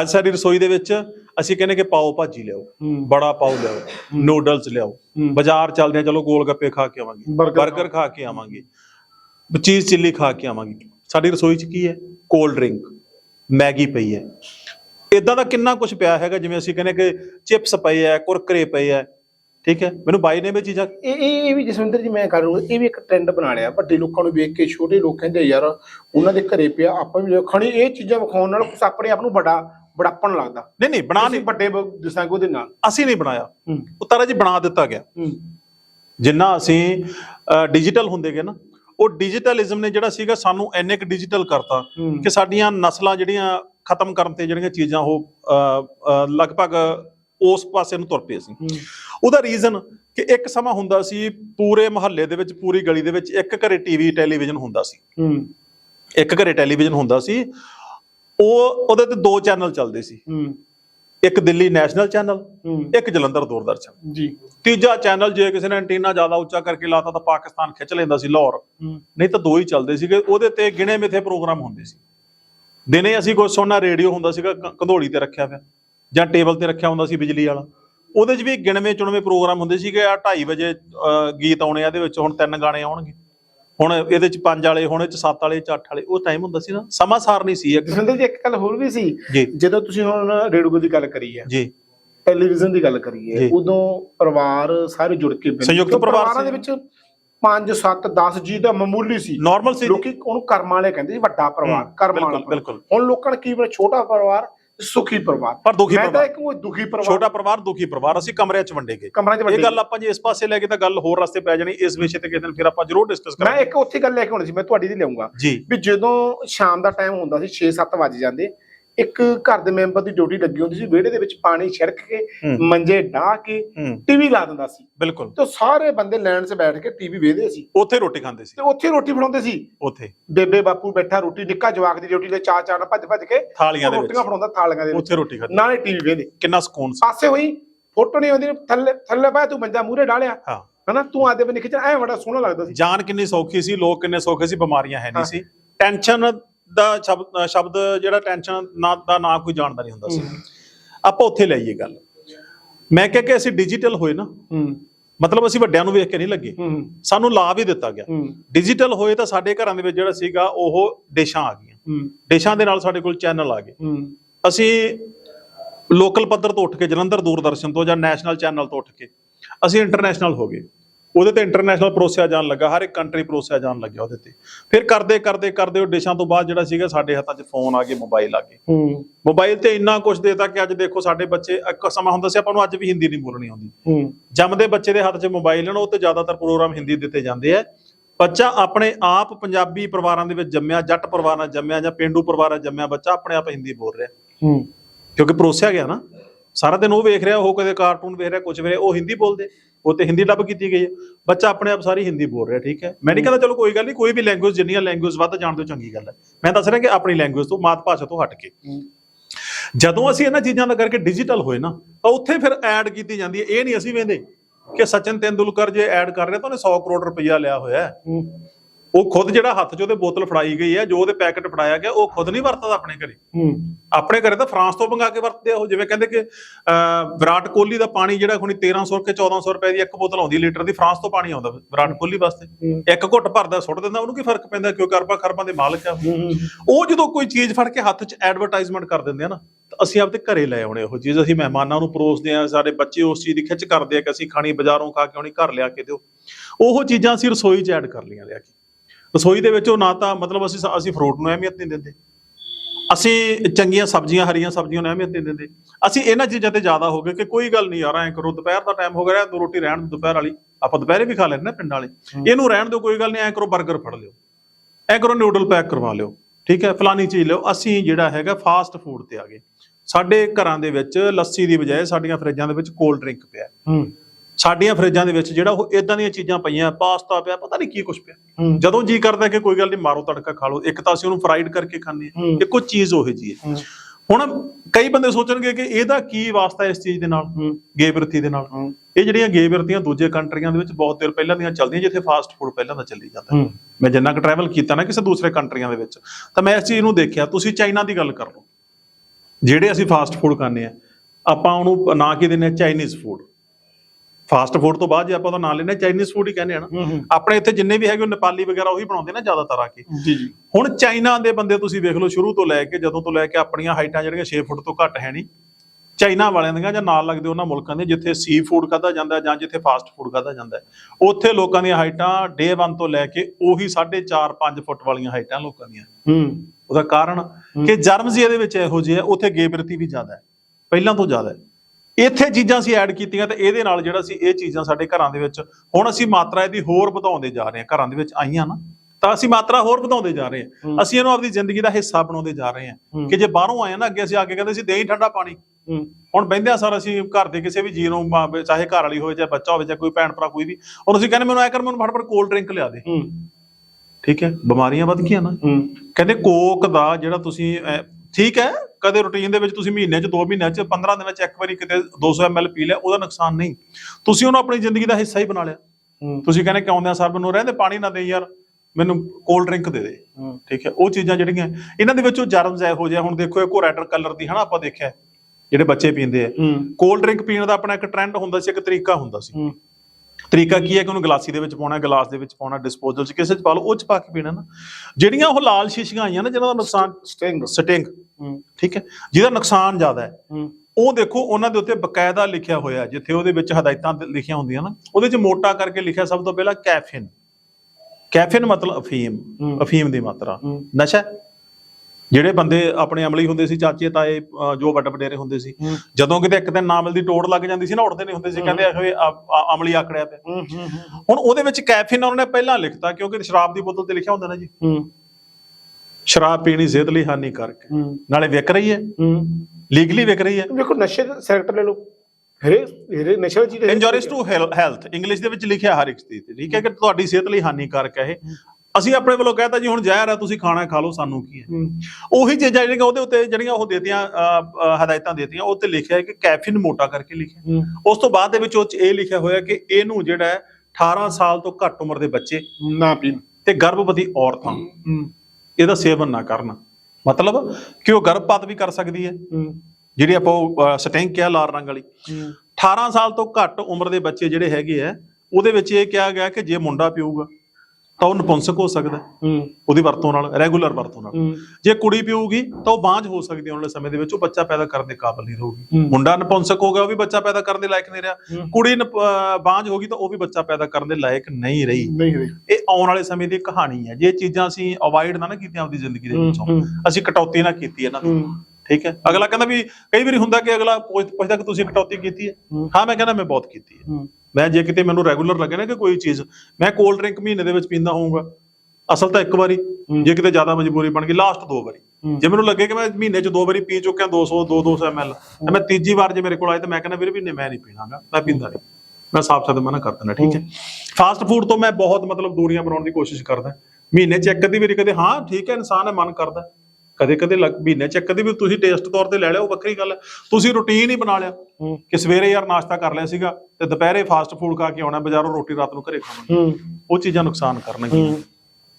ਅੱਜ ਸਾਡੀ ਰਸੋਈ ਦੇ ਵਿੱਚ ਅਸੀਂ ਕਹਿੰਦੇ ਕਿ ਪਾਓ ਭਾਜੀ ਲਿਆਓ ਬੜਾ ਪਾਓ ਲਿਆਓ ਨੂਡਲਸ ਲਿਆਓ। ਬਾਜ਼ਾਰ ਚੱਲਦੇ ਆ ਚਲੋ ਗੋਲ ਗੱਪੇ ਖਾ ਕੇ ਆਵਾਂਗੇ ਬਰਗਰ 버ਗਰ ਖਾ ਕੇ ਆਵਾਂਗੇ ਚੀਜ਼ ਚਿੱਲੀ ਖਾ ਕੇ ਆਵਾਂਗੇ। ਸਾਡੀ ਰਸੋਈ 'ਚ ਕੀ ਹੈ? ਕੋਲਡ ਡਰਿੰਕ ਮੈਗੀ ਪਈ ਹੈ। ਇਦਾਂ ਦਾ ਕਿੰਨਾ ਕੁਝ ਪਿਆ ਹੈਗਾ ਜਿਵੇਂ ਅਸੀਂ ਕਹਿੰਦੇ ਕਿ ਚਿਪਸ ਪਏ ਆ ਕੁਰਕਰੇ ਪਏ ਆ ਠੀਕ ਹੈ? ਮੈਨੂੰ ਬਾਈ ਨੇ ਵੀ ਚੀਜ਼ਾਂ ਇਹ ਇਹ ਇਹ ਵੀ ਜਸਵਿੰਦਰ ਜੀ ਮੈਂ ਕਰ ਰਿਹਾ ਇਹ ਵੀ ਇੱਕ ਟ੍ਰੈਂਡ ਬਣਾ ਲਿਆ। ਵੱਡੇ ਲੋਕਾਂ ਨੂੰ ਵੇਖ ਕੇ ਛੋਟੇ ਲੋਕ ਕਹਿੰਦੇ ਯਾਰ ਉਹਨਾਂ ਦੇ ਘਰੇ ਪਿਆ ਆਪਾਂ ਵੀ ਖਣੀ ਇਹ ਚੀਜ਼ਾਂ ਵਿਖਾਉਣ ਨਾਲ ਕੁਛ ਆਪਣੇ ਆਪ ਨੂੰ ਬੜਾ ਬੜਾਪਣ ਲੱਗਦਾ। ਨਹੀਂ ਨਹੀਂ ਬਣਾ ਨਹੀਂ। ਵੱਡੇ ਦਿਸਾਂਗੇ ਉਹਦੇ ਨਾਲ। ਅਸੀਂ ਨਹੀਂ ਬਣਾਇਆ। ਹੂੰ। ਉਹ ਤਾਰਾ ਜੀ ਬਣਾ ਦਿੱਤਾ ਗਿਆ। ਜਿੰਨਾ ਅਸੀਂ ਡਿਜੀਟਲ ਹੁੰਦੇ ਗਏ ਨਾ ਉਹ ਡਿਜੀਟਲਿਜ਼ਮ ਨੇ ਜਿਹੜਾ ਸੀਗਾ ਸਾਨੂੰ ਇੰਨੇ ਕੁ ਡਿਜੀਟਲ ਕਰਤਾ। ਕਿ ਸਾਡੀਆਂ ਨਸਲਾਂ ਜਿਹੜੀਆਂ ਖਤਮ ਕਰਨ ਤੇ ਜਿਹੜੀਆਂ ਚੀਜ਼ਾਂ ਉਹ ਲਗਭਗ ਉਸ ਪਾਸੇ ਨੂੰ ਤੁਰ ਪਏ ਸੀ। ਉਹਦਾ ਰੀਜ਼ਨ ਕਿ ਇੱਕ ਸਮਾਂ ਹੁੰਦਾ ਸੀ ਪੂਰੇ ਮੁਹੱਲੇ ਦੇ ਵਿੱਚ ਪੂਰੀ ਗਲੀ ਦੇ ਵਿੱਚ ਇੱਕ ਘਰੇ ਟੀਵੀ ਟੈਲੀਵਿਜ਼ਨ ਹੁੰਦਾ ਸੀ। ਇੱਕ ਘਰੇ ਟੈਲੀਵਿਜ਼ਨ ਹੁੰਦਾ ਸੀ। ਉਹ ਉਹਦੇ ਤੇ ਦੋ ਚੈਨਲ ਚੱਲਦੇ ਸੀ। ਇੱਕ ਦਿੱਲੀ ਨੈਸ਼ਨਲ ਚੈਨਲ ਇੱਕ ਜਲੰਧਰ ਦੂਰਦਰਸ਼ਨ ਜੀ। ਤੀਜਾ ਚੈਨਲ ਜੇ ਕਿਸੇ ਨੇ ਐਂਟੀਨਾ ਜ਼ਿਆਦਾ ਉੱਚਾ ਕਰਕੇ ਲਾਤਾ ਤਾਂ ਪਾਕਿਸਤਾਨ ਖਿੱਚ ਲੈਂਦਾ ਸੀ ਲਾਹੌਰ। ਨਹੀਂ ਤਾਂ ਦੋ ਹੀ ਚੱਲਦੇ ਸੀਗੇ। ਉਹਦੇ ਤੇ ਗਿਣੇ ਮਿਥੇ ਪ੍ਰੋਗਰਾਮ ਹੁੰਦੇ ਸੀ। ਦਿਨੇ ਅਸੀਂ ਕੋਈ ਸੁਣਨਾ ਰੇਡੀਓ ਹੁੰਦਾ ਸੀਗਾ ਕੰਧੋਲੀ ਤੇ ਰੱਖਿਆ ਹੋਇਆ। ਜਾਂ ਟੇਬਲ ਤੇ ਰੱਖਿਆ ਹੁੰਦਾ ਸੀ ਬਿਜਲੀ ਵਾਲਾ ਉਹਦੇ 'ਚ ਵੀ ਗਿਣਵੇਂ ਚੁਣਵੇਂ ਪ੍ਰੋਗਰਾਮ ਹੁੰਦੇ ਸੀਗੇ ਆ 2:30 ਵਜੇ ਗੀਤ ਆਉਣੇ ਆ ਇਹਦੇ ਵਿੱਚ ਹੁਣ ਤਿੰਨ ਗਾਣੇ ਆਉਣਗੇ ਹੁਣ ਇਹਦੇ 'ਚ ਪੰਜ ਵਾਲੇ ਹੁਣ ਇਹ 'ਚ ਸੱਤ ਵਾਲੇ 'ਚ ਅੱਠ ਵਾਲੇ ਉਹ ਟਾਈਮ ਹੁੰਦਾ ਸੀ ਨਾ ਸਮਾਂ ਸਾਰ ਨਹੀਂ ਸੀ ਜਸਵਿੰਦਰ ਜੀ ਇੱਕ ਗੱਲ ਹੋਰ ਵੀ ਸੀ ਜਦੋਂ ਤੁਸੀਂ ਹੁਣ ਰੇਡੀਓ ਦੀ ਗੱਲ ਕਰੀ ਹੈ ਜੀ ਟੈਲੀਵਿਜ਼ਨ ਦੀ ਗੱਲ ਕਰੀਏ। ਉਦੋਂ ਪਰਿਵਾਰ ਸਾਰੇ ਜੁੜ ਕੇ ਸੰਯੁਕਤ। ਪਰਿਵਾਰ ਦੇ। ਵਿੱਚ 5 7 10 ਜੀ ਦਾ ਮਾਮੂਲੀ ਸੀ ਨਾਰਮਲ ਸੀ ਲੋਕੀ ਉਹਨੂੰ ਕਰਮ ਵਾਲੇ ਕਹਿੰਦੇ ਸੀ ਵੱਡਾ ਪਰਿਵਾਰ ਕਰਮ ਵਾਲਾ। ਬਿਲਕੁਲ। ਹੁਣ ਲੋਕਾਂ ਨੇ ਕੀ ਬਣਾ ਛੋਟਾ ਪਰਿਵਾਰ ਸੁਖੀ ਪਰਿਵਾਰ। ਪਰ ਦੁਖੀ ਮੈਂ ਤਾਂ ਪਰਿਵਾਰ। ਇੱਕ ਉਹ ਦੁਖੀ ਪਰਿਵਾਰ। ਛੋਟਾ ਪਰਿਵਾਰ ਦੁਖੀ ਪਰਿਵਾਰ ਅਸੀਂ ਕਮਰਿਆਂ 'ਚ ਵੰਡੇ ਗਏ। ਕਮਰਾਂ 'ਚ ਇਹ ਵੱਡੇ ਗੱਲ ਆਪਾਂ ਜੇ ਇਸ ਪਾਸੇ ਲੈ ਕੇ ਤਾਂ ਗੱਲ ਹੋਰ ਰਸਤੇ ਪੈ ਜਾਣੀ ਇਸ ਵਿਸ਼ੇ ਤੇ ਕਿਸੇ ਦਿਨ ਫਿਰ ਆਪਾਂ ਜ਼ਰੂਰ ਡਿਸਕਸ ਮੈਂ ਕਰਾਂਗੇ। ਇੱਕ ਉੱਥੇ ਗੱਲ ਲੈ ਕੇ ਆਉਣੀ ਸੀ ਮੈਂ ਤੁਹਾਡੀ ਦੀ ਲਿਆਉਂਗਾ। ਜੀ। ਵੀ ਜਦੋਂ ਸ਼ਾਮ ਦਾ ਟਾਈਮ ਹੁੰਦਾ ਸੀ 6-7 ਵੱਜ ਜਾਂਦੇ ਇੱਕ ਘਰ ਦੇ ਮੈਂਬਰ ਦੀ ਡਿਊਟੀ ਲੱਗੀ ਹੁੰਦੀ ਸੀ ਵਿਹੜੇ ਦੇ ਵਿੱਚ ਪਾਣੀ ਛਿੜਕ ਕੇ। ਮੰਜੇ ਢਾ ਕੇ ਟੀਵੀ ਲਾ ਦਿੰਦਾ ਸੀ। ਬਿਲਕੁਲ। ਤੇ ਸਾਰੇ ਬੰਦੇ ਲਾਈਨ 'ਚ ਬੈਠ ਕੇ ਟੀਵੀ ਵੇਖਦੇ ਸੀ। ਉੱਥੇ ਰੋਟੀ ਖਾਂਦੇ ਸੀ। ਤੇ ਉੱਥੇ ਰੋਟੀ ਬਣਾਉਂਦੇ ਸੀ। ਉੱਥੇ। ਬੇਬੇ ਬਾਪੂ ਬੈਠਾ ਰੋਟੀ ਨਿੱਕਾ ਜਵਾਕ ਦੀ ਡਿਊਟੀ ਤੇ ਚਾਹ ਚਾਹ ਨਾਲ ਭੱਜ ਭੱਜ ਕੇ ਥਾਲੀਆਂ ਦੇ ਵਿੱਚ ਰੋਟੀਆਂ ਫੜਾਉਂਦਾ ਥਾਲੀਆਂ ਦੇ ਵਿੱਚ। ਉੱਥੇ ਰੋਟੀ ਖਾਂਦੇ। ਨਾਲੇ ਟੀਵੀ ਵੇਖਦੇ। ਕਿੰਨਾ ਸਕੂਨ ਸੀ। ਪਾਸੇ ਹੋਈ ਫੋਟੋ ਨਹੀਂ ਆਉਂਦੀ ਥੱਲੇ ਥੱਲੇ ਪਾਇਆ ਤੂੰ ਮੰਜਾ ਮੂਰੇ ਡਾਲਿਆ। ਹਾਂ। ਹਨਾ ਤੂੰ ਆਦੇ ਬਨੇ ਖਿੱਚ ਐ ਬੜਾ ਸੋਹਣਾ ਲੱਗਦਾ ਸੀ। ਜਾਨ ਕਿੰਨੀ ਸੌਖੀ ਸੀ ਲੋਕ ਕਿੰਨੇ ਸੌਖੇ ਸੀ ਬਿਮਾਰੀਆਂ ਹਾਂ। ਨਹੀਂ ਸੀ। ਟੈਨਸ਼ਨ ਦਾ ਸ਼ਬਦ ਸ਼ਬਦ ਜਿਹੜਾ ਟੈਨਸ਼ਨ ਨਾ ਦਾ ਨਾ ਕੋਈ ਜਾਣਦਾ ਨਹੀਂ ਹੁੰਦਾ ਸੀ। ਆਪਾਂ ਉੱਥੇ ਲਈਏ ਗੱਲ। ਮੈਂ ਕਿਹਾ ਕਿ ਅਸੀਂ ਡਿਜੀਟਲ ਹੋਏ ਨਾ ਮਤਲਬ ਅਸੀਂ ਵੱਡਿਆਂ ਨੂੰ ਵੇਖ ਕੇ ਨਹੀਂ ਲੱਗੇ। ਸਾਨੂੰ ਲਾਭ ਹੀ ਦਿੱਤਾ ਗਿਆ। ਡਿਜੀਟਲ ਹੋਏ ਤਾਂ ਸਾਡੇ ਘਰਾਂ ਦੇ ਵਿੱਚ ਜਿਹੜਾ ਸੀਗਾ ਉਹ ਡਿਸ਼ਾਂ ਆ ਗਈਆਂ। ਡਿਸ਼ਾਂ ਦੇ ਨਾਲ ਸਾਡੇ ਕੋਲ ਚੈਨਲ ਆ ਗਏ। ਅਸੀਂ ਲੋਕਲ ਪੱਧਰ ਤੋਂ ਉੱਠ ਕੇ ਜਲੰਧਰ ਦੂਰਦਰਸ਼ਨ ਤੋਂ ਜਾਂ ਨੈਸ਼ਨਲ ਚੈਨਲ ਤੋਂ ਉੱਠ ਕੇ ਅਸੀਂ ਇੰਟਰਨੈਸ਼ਨਲ ਹੋ ਗਏ। ਉਹਦੇ ਤੇ ਇੰਟਰਨੈਸ਼ਨਲ ਪਰੋਸਿਆ ਜਾਣ ਲੱਗਾ ਹਰ ਇੱਕ ਕੰਟਰੀ ਪਰੋਸਿਆ ਜਾਣ ਲੱਗਿਆ ਉਹਦੇ ਤੇ। ਫਿਰ ਕਰਦੇ ਕਰਦੇ ਕਰਦੇ ਉਹ ਡਿਸ਼ਾਂ ਤੋਂ ਬਾਅਦ ਜਿਹੜਾ ਸੀਗਾ ਸਾਡੇ ਹੱਥਾਂ 'ਚ ਫੋਨ ਆ ਗਏ ਮੋਬਾਈਲ ਆ ਗਏ। ਹੂੰ। ਮੋਬਾਈਲ ਤੇ ਇੰਨਾ ਕੁਝ ਦੇਤਾ ਕਿ ਅੱਜ ਦੇਖੋ ਸਾਡੇ ਬੱਚੇ ਇੱਕ ਸਮਾਂ ਹੁੰਦਾ ਸੀ ਆਪਾਂ ਨੂੰ ਅੱਜ ਵੀ ਹਿੰਦੀ ਨਹੀਂ ਬੋਲਣੀ ਆਉਂਦੀ। ਹੂੰ। ਜੰਮਦੇ ਬੱਚੇ ਦੇ ਹੱਥ 'ਚ ਮੋਬਾਈਲ ਹਨ ਉਹ ਤੇ ਜ਼ਿਆਦਾਤਰ ਪ੍ਰੋਗਰਾਮ ਹਿੰਦੀ ਦਿੱਤੇ ਜਾਂਦੇ ਆ। ਬੱਚਾ ਆਪਣੇ ਆਪ ਪੰਜਾਬੀ ਪਰਿਵਾਰਾਂ ਦੇ ਵਿੱਚ ਜੰਮਿਆ ਜੱਟ ਪਰਿਵਾਰਾਂ 'ਚ ਜੰਮਿਆ ਜਾਂ ਪਿੰਡੂ ਪਰਿਵਾਰਾਂ 'ਚ ਜੰਮਿਆ ਬੱਚਾ ਆਪਣੇ ਆਪ ਹਿੰਦੀ ਬੋਲ ਰਿਹਾ। ਹੂੰ। ਕਿਉਂਕਿ ਪਰੋਸਿਆ ਗਿਆ ਨਾ। ਸਾਰਾ ਦਿਨ ਉਹ ਵੇਖ ਰਿਹਾ ਉਹ ਕਦੇ ਕਾਰਟੂਨ ਵੇਖ ਰਿਹਾ ਕੁਝ ਵੇਖ ਰਿਹਾ ਉਹ ਹਿੰਦੀ ਬੋਲਦੇ। ਉਹ ਤੇ ਹਿੰਦੀ ਡੱਬ ਕੀਤੀ ਗਈ ਹੈ। ਬੱਚਾ ਆਪਣੇ ਆਪ ਸਾਰੀ ਹਿੰਦੀ ਬੋਲ ਰਿਹਾ ਠੀਕ ਹੈ? ਮੈਂ ਨਹੀਂ ਕਹਿੰਦਾ ਚਲੋ ਕੋਈ ਗੱਲ ਨਹੀਂ ਕੋਈ ਵੀ ਲੈਂਗੁਏਜ ਜਿੰਨੀਆਂ ਲੈਂਗੁਏਜ ਵੱਧ ਜਾਣਦੇ ਚੰਗੀ ਗੱਲ ਹੈ। ਮੈਂ ਦੱਸ ਰਿਹਾ ਕਿ ਆਪਣੀ ਲੈਂਗੁਏਜ ਤੋਂ ਮਾਤ ਭਾਸ਼ਾ ਤੋਂ ਹਟ ਕੇ। ਜਦੋਂ ਅਸੀਂ ਇਹਨਾਂ ਚੀਜ਼ਾਂ ਦਾ ਕਰਕੇ ਡਿਜੀਟਲ ਹੋਏ ਨਾ ਤਾਂ ਉੱਥੇ ਫਿਰ ਐਡ ਕੀਤੀ ਜਾਂਦੀ ਹੈ। ਇਹ ਨਹੀਂ ਅਸੀਂ ਵੇਂਦੇ ਕਿ ਸਚਿਨ ਤੇਂਦੁਲਕਰ ਜੇ ਐਡ ਕਰ ਰਿਹਾ ਤਾਂ ਉਹਨੇ 100 ਕਰੋੜ ਰੁਪਈਆ ਲਿਆ ਹੋਇਆ ਹੂੰ। ਉਹ ਖੁਦ ਜਿਹੜਾ ਹੱਥ 'ਚ ਉਹਦੇ ਬੋਤਲ ਫੜਾਈ ਗਈ ਹੈ ਜੋ ਉਹਦੇ ਪੈਕਟ ਫੜਾਇਆ ਗਿਆ ਉਹ ਖੁਦ ਨਹੀਂ ਵਰਤਦਾ ਆਪਣੇ ਘਰੇ। ਹੂੰ। ਆਪਣੇ ਘਰੇ ਤਾਂ ਫਰਾਂਸ ਤੋਂ ਮੰਗਾ ਕੇ ਵਰਤਦੇ ਆ ਉਹ ਜਿਵੇਂ ਕਹਿੰਦੇ ਕਿ ਵਿਰਾਟ ਕੋਹਲੀ ਦਾ ਪਾਣੀ ਜਿਹੜਾ ਹੁਣੀ 1300 ਕੇ 1400 ਰੁਪਏ ਦੀ ਇੱਕ ਬੋਤਲ ਆਉਂਦੀ ਲੀਟਰ ਦੀ ਫਰਾਂਸ ਤੋਂ ਪਾਣੀ ਆਉਂਦਾ ਵਿਰਾਟ ਕੋਹਲੀ ਵਾਸਤੇ। ਇੱਕ ਘੁੱਟ ਭਰਦਾ ਸੁੱਟ ਦਿੰਦਾ ਉਹਨੂੰ ਕੀ ਫ਼ਰਕ ਪੈਂਦਾ ਕਿਉਂ ਕਰਬਾ ਖਰਬਾਂ ਦੇ ਮਾਲਕ ਆ ਉਹ। ਜਦੋਂ ਕੋਈ ਚੀਜ਼ ਫੜ ਕੇ ਹੱਥ 'ਚ ਐਡਵਰਟਾਈਜ਼ਮੈਂਟ ਕਰ ਦਿੰਦੇ ਆ ਨਾ ਤਾਂ ਅਸੀਂ ਆਪਦੇ ਘਰੇ ਲੈ ਆਉਣੇ ਉਹ ਚੀਜ਼ ਅਸੀਂ ਮਹਿਮਾਨਾਂ ਨੂੰ ਪਰੋਸਦੇ ਆ ਸਾਡੇ ਬੱਚੇ ਉਸ ਚੀਜ਼ ਦੀ ਖਿੱਚ ਕਰਦੇ ਆ ਕਿ ਅਸੀਂ ਖਾਣੀ ਬਾਜ਼ਾਰੋਂ ਖਾ ਕੇ ਆਉਣੀ ਘਰ ਲਿਆ ਕੇ ਦਿਓ। ਉਹ ਚੀਜ਼ਾਂ ਅਸੀਂ ਰਸੋਈ 'ਚ ਐਡ ਕਰ ਲਈਆਂ ਲਿਆ ਕੇ। ਰਸੋਈ ਦੇ ਵਿੱਚ ਉਹ ਨਾ ਤਾਂ ਮਤਲਬ ਅਸੀਂ ਅਸੀਂ ਫਰੂਟ ਨੂੰ ਅਹਿਮੀਅਤ ਨਹੀਂ ਦਿੰਦੇ। ਅਸੀਂ ਚੰਗੀਆਂ ਸਬਜ਼ੀਆਂ ਹਰੀਆਂ ਸਬਜ਼ੀਆਂ ਨੂੰ ਅਹਿਮੀਅਤ ਨਹੀਂ ਦਿੰਦੇ। ਅਸੀਂ ਇਹਨਾਂ ਚੀਜ਼ਾਂ ਤੇ ਜ਼ਿਆਦਾ ਹੋ ਗਏ ਕਿ ਕੋਈ ਗੱਲ ਨਹੀਂ ਯਾਰ ਐਂ ਕਰੋ ਦੁਪਹਿਰ ਦਾ ਟਾਈਮ ਹੋ ਗਿਆ ਦੋ ਰੋਟੀ ਰਹਿਣ ਦੁਪਹਿਰ ਵਾਲੀ। ਆਪਾਂ ਦੁਪਹਿਰੇ ਵੀ ਖਾ ਲੈਂਦੇ ਨਾ ਪਿੰਡ ਵਾਲੇ। ਇਹਨੂੰ ਰਹਿਣ ਦਿਓ ਕੋਈ ਗੱਲ ਨਹੀਂ ਐਂ ਕਰੋ 버ਗਰ ਫੜ ਲਿਓ। ਐ ਕਰੋ ਨਿਊਡਲ ਪੈਕ ਕਰਵਾ ਲਿਓ। ਠੀਕ ਹੈ? ਫਲਾਨੀ ਚੀਜ਼ ਲਿਓ। ਅਸੀਂ ਜਿਹੜਾ ਹੈਗਾ ਫਾਸਟ ਫੂਡ ਤੇ ਆ ਗਏ। ਸਾਡੇ ਘਰਾਂ ਦੇ ਵਿੱਚ ਲੱਸੀ ਦੀ ਬਜਾਏ ਸਾਡੀਆਂ ਫਰਿੱਜਾਂ ਦੇ ਵਿੱਚ ਕੋਲਡ ਡਰਿੰਕ ਪਿਆ। ਹੂੰ। ਸਾਡੀਆਂ ਫਰਿੱਜਾਂ ਦੇ ਵਿੱਚ ਜਿਹੜਾ ਉਹ ਇਦਾਂ ਦੀਆਂ ਚੀਜ਼ਾਂ ਪਈਆਂ ਪਾਸਤਾ ਪਿਆ ਪਤਾ ਨਹੀਂ ਕੀ ਕੁਝ ਪਿਆ। ਜਦੋਂ ਜੀ ਕਰਦਾ ਕਿ ਕੋਈ ਗੱਲ ਨਹੀਂ ਮਾਰੋ ਤੜਕਾ ਖਾ ਲਓ। ਇੱਕ ਤਾਂ ਅਸੀਂ ਉਹਨੂੰ ਫਰਾਈਡ ਕਰਕੇ ਖਾਂਦੇ ਹਾਂ। ਇੱਕੋ ਚੀਜ਼ ਉਹੇ ਜੀ ਹੈ। ਹੁਣ ਕਈ ਬੰਦੇ ਸੋਚਣਗੇ ਕਿ ਇਹਦਾ ਕੀ ਵਾਸਤਾ ਇਸ ਚੀਜ਼ ਦੇ ਨਾਲ ਗੇ ਬਿਰਤੀ ਦੇ ਨਾਲ? ਇਹ ਜਿਹੜੀਆਂ ਗੇ ਬਿਰਤੀਆਂ ਦੂਜੇ ਕੰਟਰੀਆਂ ਦੇ ਵਿੱਚ ਬਹੁਤ ਦੇਰ ਪਹਿਲਾਂ ਦੀਆਂ ਚੱਲਦੀਆਂ ਜਿੱਥੇ ਫਾਸਟ ਫੂਡ ਪਹਿਲਾਂ ਦਾ ਚੱਲੀ ਜਾਂਦਾ। ਮੈਂ ਜਿੰਨਾ ਕੁ ਟਰੈਵਲ ਕੀਤਾ ਨਾ ਕਿਸੇ ਦੂਸਰੇ ਕੰਟਰੀਆਂ ਦੇ ਵਿੱਚ ਤਾਂ ਮੈਂ ਇਸ ਚੀਜ਼ ਨੂੰ ਦੇਖਿਆ ਤੁਸੀਂ ਚਾਈਨਾ ਦੀ ਗੱਲ ਕਰ ਲਓ। ਜਿਹੜੇ ਅਸੀਂ ਫਾਸਟ ਫੂਡ ਖਾਂਦੇ ਆ ਆਪਾਂ ਉਹਨੂੰ ਨਾਂ ਕੀ ਆ ਚਾਈਨੀਜ਼ ਫੂਡ ਫਾਸਟ ਫੂਡ ਤੋਂ ਬਾਅਦ ਜੇ ਆਪਾਂ ਉਹਦਾ ਨਾਂ ਲੈਂਦੇ ਆ ਚਾਈਨੀਜ਼ ਫੂਡ ਹੀ ਕਹਿੰਦੇ ਆ ਨਾ। ਆਪਣੇ ਇੱਥੇ ਜਿੰਨੇ ਵੀ ਹੈਗੇ ਉਹ ਨੇਪਾਲੀ ਵਗੈਰਾ ਉਹੀ ਬਣਾਉਂਦੇ ਨਾ ਜ਼ਿਆਦਾਤਰ ਆ ਕੇ। ਜੀ ਜੀ। ਹੁਣ ਚਾਈਨਾ ਦੇ ਬੰਦੇ ਤੁਸੀਂ ਵੇਖ ਲਓ ਸ਼ੁਰੂ ਤੋਂ ਲੈ ਕੇ ਜਦੋਂ ਤੋਂ ਲੈ ਕੇ ਆਪਣੀਆਂ ਹਾਈਟਾਂ ਜਿਹੜੀਆਂ 6 ਫੁੱਟ ਤੋਂ ਘੱਟ ਹੈ ਨਹੀਂ ਚਾਈਨਾ ਵਾਲਿਆਂ ਦੀਆਂ ਜਾਂ ਨਾਲ ਲੱਗਦੇ ਉਹਨਾਂ ਮੁਲਕਾਂ ਦੇ ਜਿੱਥੇ ਸੀ ਫੂਡ ਖਾਧਾ ਜਾਂਦਾ ਜਾਂ ਜਿੱਥੇ ਫਾਸਟ ਫੂਡ ਖਾਧਾ ਜਾਂਦਾ ਉੱਥੇ ਲੋਕਾਂ ਦੀਆਂ ਹਾਈਟਾਂ ਡੇ 1 ਤੋਂ ਲੈ ਕੇ ਉਹੀ 4.5 5 ਫੁੱਟ ਵਾਲੀਆਂ ਹਾਈਟਾਂ ਲੋਕਾਂ ਦੀਆਂ। ਹੂੰ। ਉਹਦਾ ਕਾਰਨ ਕਿ ਜਰਮਸ ਇਹਦੇ ਵਿੱਚ ਇਹੋ ਜਿਹੇ ਆ ਉੱਥੇ ਗੇਬਰਤੀ ਵੀ ਜ਼ਿਆਦਾ ਹੈ ਪਹਿਲਾਂ ਤੋਂ ਜ਼ਿਆਦਾ ਹੈ। ਇੱਥੇ ਚੀਜ਼ਾਂ ਅਸੀਂ ਐਡ ਕੀਤੀਆਂ ਤੇ ਇਹਦੇ ਨਾਲ ਜਿਹੜਾ ਸੀ ਇਹ ਚੀਜ਼ਾਂ ਸਾਡੇ ਘਰਾਂ ਦੇ ਵਿੱਚ ਹੁਣ ਅਸੀਂ ਮਾਤਰਾ ਇਹਦੀ ਹੋਰ ਵਧਾਉਂਦੇ ਜਾ ਰਹੇ ਹਾਂ। ਘਰਾਂ ਦੇ ਵਿੱਚ ਆਈਆਂ ਨਾ ਤਾਂ ਅਸੀਂ ਮਾਤਰਾ ਹੋਰ ਵਧਾਉਂਦੇ ਜਾ ਰਹੇ ਹਾਂ। ਅਸੀਂ ਇਹਨੂੰ ਆਪਣੀ ਜ਼ਿੰਦਗੀ ਦਾ ਹਿੱਸਾ ਬਣਾਉਂਦੇ ਜਾ ਰਹੇ ਹਾਂ ਕਿ ਜੇ ਬਾਹਰੋਂ ਆਏ ਨਾ ਅੱਗੇ ਅਸੀਂ ਆ ਕੇ ਕਹਿੰਦੇ ਸੀ ਦੇਈ ਠੰਡਾ ਪਾਣੀ। ਹੁਣ ਬਹਿੰਦੇ ਆ ਸਰ ਅਸੀਂ ਘਰ ਦੇ ਕਿਸੇ ਵੀ ਜੀ ਨੂੰ ਚਾਹੇ ਘਰ ਵਾਲੀ ਹੋਵੇ ਚਾਹੇ ਬੱਚਾ ਹੋਵੇ ਚਾਹੇ ਕੋਈ ਭੈਣ ਭਰਾ ਕੋਈ ਵੀ ਹੁਣ ਅਸੀਂ ਕਹਿੰਦੇ ਮੈਨੂੰ ਐ ਕਰ ਮੈਨੂੰ ਫਟਾਫਟ ਕੋਲਡ ਡਰਿੰਕ ਲਿਆ ਦੇ। ਠੀਕ ਹੈ? ਬਿਮਾਰੀਆਂ ਵੱਧ ਗਈਆਂ ਨਾ। ਕਹਿੰਦੇ ਕੋਕ ਦਾ ਜਿਹੜਾ ਤੁਸੀਂ ਠੀਕ ਹੈ? ਕਦੇ ਰੁਟੀਨ ਦੇ ਵਿੱਚ ਤੁਸੀਂ ਮਹੀਨੇ 'ਚ 2 ਮਹੀਨਿਆਂ 'ਚ 15 ਦਿਨਾਂ 'ਚ ਇੱਕ ਵਾਰੀ ਕਿਤੇ 200 ml ਪੀ ਲਿਆ ਉਹਦਾ ਨੁਕਸਾਨ ਨਹੀਂ। ਤੁਸੀਂ ਉਹਨੂੰ ਆਪਣੀ ਜ਼ਿੰਦਗੀ ਦਾ ਹਿੱਸਾ ਹੀ ਬਣਾ ਲਿਆ। ਤੁਸੀਂ ਕਹਿੰਦੇ ਕਿ ਆਉਂਦਿਆਂ ਸਰ ਮੈਨੂੰ ਰਹਿੰਦੇ ਪਾਣੀ ਨਾ ਦੇ ਯਾਰ ਮੈਨੂੰ ਕੋਲਡ ਡਰਿੰਕ ਦੇ ਦੇ। ਠੀਕ ਹੈ? ਉਹ ਚੀਜ਼ਾਂ ਜਿਹੜੀਆਂ ਇਹਨਾਂ ਦੇ ਵਿੱਚੋਂ ਜਰਮਸ ਇਹੋ ਜਿਹੇ ਹੁਣ ਦੇਖੋ ਇੱਕ ਰੈਡ ਕਲਰ ਦੀ ਹਨਾ ਆਪਾਂ ਦੇਖਿਆ ਜਿਹੜੇ ਬੱਚੇ ਪੀਂਦੇ ਆ। ਕੋਲਡ ਡਰਿੰਕ ਪੀਣ ਦਾ ਆਪਣਾ ਇੱਕ ਟ੍ਰੈਂਡ ਹੁੰਦਾ ਸੀ ਇੱਕ ਤਰੀਕਾ ਹੁੰਦਾ ਸੀ। ਤਰੀਕਾ ਕੀ ਹੈ ਕਿ ਉਹਨੂੰ ਗਲਾਸੀ ਦੇ ਵਿੱਚ ਪਾਉਣਾ ਗਲਾਸ ਦੇ ਵਿੱਚ ਪਾਉਣਾ ਡਿਸਪੋਜ਼ਲ 'ਚ ਕਿਸੇ 'ਚ ਪਾ ਲਓ ਉਹ 'ਚ ਪਾ ਕੇ ਪੀਣਾ ਨਾ। ਜਿਹੜੀਆਂ ਉਹ ਲਾਲ ਸ਼ੀਸ਼ੀਆਂ ਆਈਆਂ ਨਾ ਜਿਹਨਾਂ ਦਾ ਨੁਕਸਾਨ ਸਟਿੰਗ। ਸਟਿੰਗ। ਠੀਕ ਹੈ? ਜਿਹਦਾ ਨੁਕਸਾਨ ਜ਼ਿਆਦਾ ਹੈ। ਉਹ ਦੇਖੋ ਉਹਨਾਂ ਦੇ ਉੱਤੇ ਬਕਾਇਦਾ ਲਿਖਿਆ ਹੋਇਆ ਜਿੱਥੇ ਉਹਦੇ ਵਿੱਚ ਹਦਾਇਤਾਂ ਲਿਖੀਆਂ ਹੁੰਦੀਆਂ ਨਾ ਉਹਦੇ 'ਚ ਮੋਟਾ ਕਰਕੇ ਲਿਖਿਆ ਸਭ ਤੋਂ ਪਹਿਲਾਂ ਕੈਫੀਨ। ਕੈਫੀਨ ਮਤਲਬ ਅਫੀਮ। ਅਫੀਮ ਦੀ ਮਾਤਰਾ। ਨਸ਼ਾ। ਜਿਹੜੇ ਬੰਦੇ ਆਪਣੇ ਅਮਲੀ ਹੁੰਦੇ ਸੀ ਚਾਚੇ ਤਾਏ ਜੋ ਵੱਡ ਵਡੇਰੇ ਹੁੰਦੇ ਸੀ। ਜਦੋਂ ਕਿਤੇ ਇੱਕ ਦਿਨ ਨਾਮਲ ਦੀ ਟੋੜ ਲੱਗ ਜਾਂਦੀ ਸੀ ਨਾ ਉੱਠਦੇ ਨਹੀਂ ਹੁੰਦੇ ਸੀ ਕਹਿੰਦੇ ਇਹ ਅਮਲੀ ਆਕੜਿਆ ਹੂੰ ਹੁਣ ਉਹਦੇ ਵਿੱਚ ਕੈਫੀਨ ਉਹਨਾਂ ਨੇ ਪਹਿਲਾਂ ਲਿਖਤਾ ਕਿਉਂਕਿ ਸ਼ਰਾਬ ਦੀ ਬੋਤਲ ਤੇ ਲਿਖਿਆ ਹੁੰਦਾ ਨਾ ਜੀ। ਸ਼ਰਾਬ ਪੀਣੀ ਸਿਹਤ ਲਈ ਹਾਨੀਕਾਰਕ ਹੈ। ਨਾਲੇ ਵਿਕ ਰਹੀ ਹੈ। ਲੀਗਲੀ ਵਿਕ ਰਹੀ ਹੈ। ਦੇਖੋ ਨਸ਼ੇ ਦਾ ਸੈਕਟਰ ਲੈ ਲਓ। ਹਰੇ ਹਰੇ ਨਸ਼ਾ ਚੀਜ਼ ਇੰਜੋਰੀਸ ਟੂ ਹੈਲਥ ਇੰਗਲਿਸ਼ ਦੇ ਵਿੱਚ ਲਿਖਿਆ ਹਰ ਇੱਕ ਚੀਜ਼ ਤੇ। ਠੀਕ ਹੈ ਕਿ ਤੁਹਾਡੀ ਸਿਹਤ ਲਈ ਹਾਨੀਕਾਰਕ ਹੈ ਇਹ। ਅਸੀਂ ਆਪਣੇ ਵੱਲੋਂ ਕਹਿਤਾ ਜੀ ਹੁਣ ਜ਼ਹਿਰ ਹੈ ਤੁਸੀਂ ਖਾਣਾ ਖਾ ਲਓ ਸਾਨੂੰ ਕੀ ਹੈ? ਉਹੀ ਚੀਜ਼ਾਂ ਜਿਹੜੀਆਂ ਉਹਦੇ ਉੱਤੇ ਜਿਹੜੀਆਂ ਉਹ ਦੇਤੀਆਂ ਹਦਾਇਤਾਂ ਦੇਤੀਆਂ ਉਹ ਤੇ ਲਿਖਿਆ ਹੈ ਕਿ ਕੈਫੀਨ ਮੋਟਾ ਕਰਕੇ ਲਿਖਿਆ। ਉਸ ਤੋਂ ਬਾਅਦ ਦੇ ਵਿੱਚ ਉਹ 'ਚ ਇਹ ਲਿਖਿਆ ਹੋਇਆ ਕਿ ਇਹਨੂੰ ਜਿਹੜਾ ਹੈ 18 ਸਾਲ ਤੋਂ ਘੱਟ ਉਮਰ ਦੇ ਬੱਚੇ ਨਾ ਪੀਣ। ਤੇ ਗਰਭਵਤੀ ਔਰਤਾਂ ਇਹਦਾ ਸੇਵਨ ਨਾ ਕਰਨ। ਮਤਲਬ ਕਿ ਉਹ ਗਰਭਪਾਤ ਵੀ ਕਰ ਸਕਦੀ ਹੈ। ਜਿਹੜੀ ਆਪਾਂ ਉਹ ਸਟੈਂਕ ਕਿਹਾ ਲਾਲ ਰੰਗ ਵਾਲੀ। ਹੂੰ। 18 ਸਾਲ ਤੋਂ ਘੱਟ ਉਮਰ ਦੇ ਬੱਚੇ ਜਿਹੜੇ ਹੈਗੇ ਆ ਉਹਦੇ ਵਿੱਚ ਇਹ ਕਿਹਾ ਗਿਆ ਕਿ ਜੇ ਮੁੰਡਾ ਪੀਊਗਾ ਤਾਂ ਉਹ ਨਪੁੰਸਕ ਹੋ ਸਕਦਾ ਹੈ, ਉਹਦੀ ਵਰਤੋਂ ਨਾਲ ਰੈਗੂਲਰ ਵਰਤੋਂ ਨਾਲ। ਜੇ ਕੁੜੀ ਪੀਊਗੀ ਤਾਂ ਉਹ ਬਾਂਝ ਹੋ ਸਕਦੀ ਆਉਣ ਵਾਲੇ ਸਮੇਂ ਦੇ ਵਿੱਚ ਉਹ ਬੱਚਾ ਪੈਦਾ ਕਰਨ ਦੇ ਕਾਬਿਲ ਨਹੀਂ ਰਹੂਗੀ। ਮੁੰਡਾ ਨਪੁੰਸਕ ਹੋ ਗਿਆ ਉਹ ਵੀ ਬੱਚਾ ਪੈਦਾ ਕਰਨ ਦੇ ਲਾਇਕ ਨਹੀਂ ਰਿਹਾ। ਕੁੜੀ ਬਾਂਝ ਹੋ ਗਈ ਤਾਂ ਉਹ ਵੀ ਬੱਚਾ ਪੈਦਾ ਕਰਨ ਦੇ ਲਾਇਕ ਨਹੀਂ ਰਹੀ। ਇਹ ਆਉਣ ਵਾਲੇ ਸਮੇਂ ਦੀ ਕਹਾਣੀ ਹੈ। ਜੇ ਚੀਜ਼ਾਂ ਅਸੀਂ ਅਵੋਇਡ ਨਾ ਨਾ ਕੀਤੀਆਂ ਆਪਣੀ ਜ਼ਿੰਦਗੀ ਦੇ ਵਿੱਚੋਂ। ਅਸੀਂ ਕਟੌਤੀ ਨਾ ਕੀਤੀ ਇਹਨਾਂ ਦੀ। ਠੀਕ ਹੈ? ਅਗਲਾ ਕਹਿੰਦਾ ਵੀ ਕਈ ਵਾਰੀ ਹੁੰਦਾ ਕਿ ਅਗਲਾ ਪੁੱਛ- ਪੁੱਛਦਾ ਕਿ ਤੁਸੀਂ ਕਟੌਤੀ ਕੀਤੀ ਹੈ? ਹੂੰ। ਮੈਂ ਕਹਿੰਦਾ ਮੈਂ ਬਹੁਤ ਕੀਤੀ ਹੂੰ। ਮੈਂ ਜੇ ਕਿਤੇ ਮੈਨੂੰ ਰੈਗੂਲਰ ਲੱਗੇ ਨਾ ਕਿ ਕੋਈ ਚੀਜ਼ ਮੈਂ ਕੋਲਡ ਡਰਿੰਕ ਮਹੀਨੇ ਦੇ ਵਿੱਚ ਪੀਂਦਾ ਹੋਊਗਾ। ਅਸਲ ਤਾਂ ਇੱਕ ਵਾਰੀ ਜੇ ਕਿਤੇ ਜ਼ਿਆਦਾ ਮਜਬੂਰੀ ਬਣ ਗਈ ਲਾਸਟ ਦੋ ਵਾਰੀ। ਜੇ ਮੈਨੂੰ ਲੱਗੇ ਕਿ ਮੈਂ ਮਹੀਨੇ 'ਚ ਦੋ ਵਾਰੀ ਪੀ ਚੁੱਕਿਆ 200 2 200 ml ਤਾਂ ਮੈਂ ਤੀਜੀ ਵਾਰ ਜੇ ਮੇਰੇ ਕੋਲ ਆਏ ਤਾਂ ਮੈਂ ਕਹਿੰਦਾ ਵੀਰੇ ਮਹੀਨੇ ਮੈਂ ਨਹੀਂ ਪੀਣਾਗਾ ਮੈਂ ਪੀਂਦਾ ਨਹੀਂ। ਮੈਂ ਸਾਫ਼ ਸਾਫ਼ ਮਨਾ ਕਰ ਦਿੰਦਾ ਠੀਕ ਹੈ। ਫਾਸਟ ਫੂਡ ਤੋਂ ਮੈਂ ਬਹੁਤ ਮਤਲਬ ਦੂਰੀਆਂ ਬਣਾਉਣ ਦੀ ਕੋਸ਼ਿਸ਼ ਕਰਦਾ। ਮਹੀਨੇ 'ਚ ਇੱਕ ਅੱਧੀ ਵਾਰੀ ਕਦੇ ਹਾਂ ਠੀਕ ਹੈ ਇਨਸਾਨ ਹੈ ਮਨ ਕਰਦਾ। ਕਦੇ ਕਦੇ ਲੱਗ ਮਹੀਨੇ 'ਚ ਅੱਧੀ ਵੀ ਤੁਸੀਂ ਟੇਸਟ ਤੌਰ ਤੇ ਲੈ ਲਿਆ ਉਹ ਵੱਖਰੀ ਗੱਲ ਹੈ। ਤੁਸੀਂ ਰੁਟੀਨ ਹੀ ਬਣਾ ਲਿਆ। ਕਿ ਸਵੇਰੇ ਯਾਰ ਨਾਸ਼ਤਾ ਕਰ ਲਿਆ ਸੀਗਾ ਤੇ ਦੁਪਹਿਰੇ ਫਾਸਟ ਫੂਡ ਖਾ ਕੇ ਆਉਣਾ ਬਾਜ਼ਾਰੋਂ ਰੋਟੀ ਰਾਤ ਨੂੰ ਘਰੇ ਖਾਣਾ ਹੂੰ। ਉਹ ਚੀਜ਼ਾਂ ਨੁਕਸਾਨ ਕਰਨਗੀਆਂ।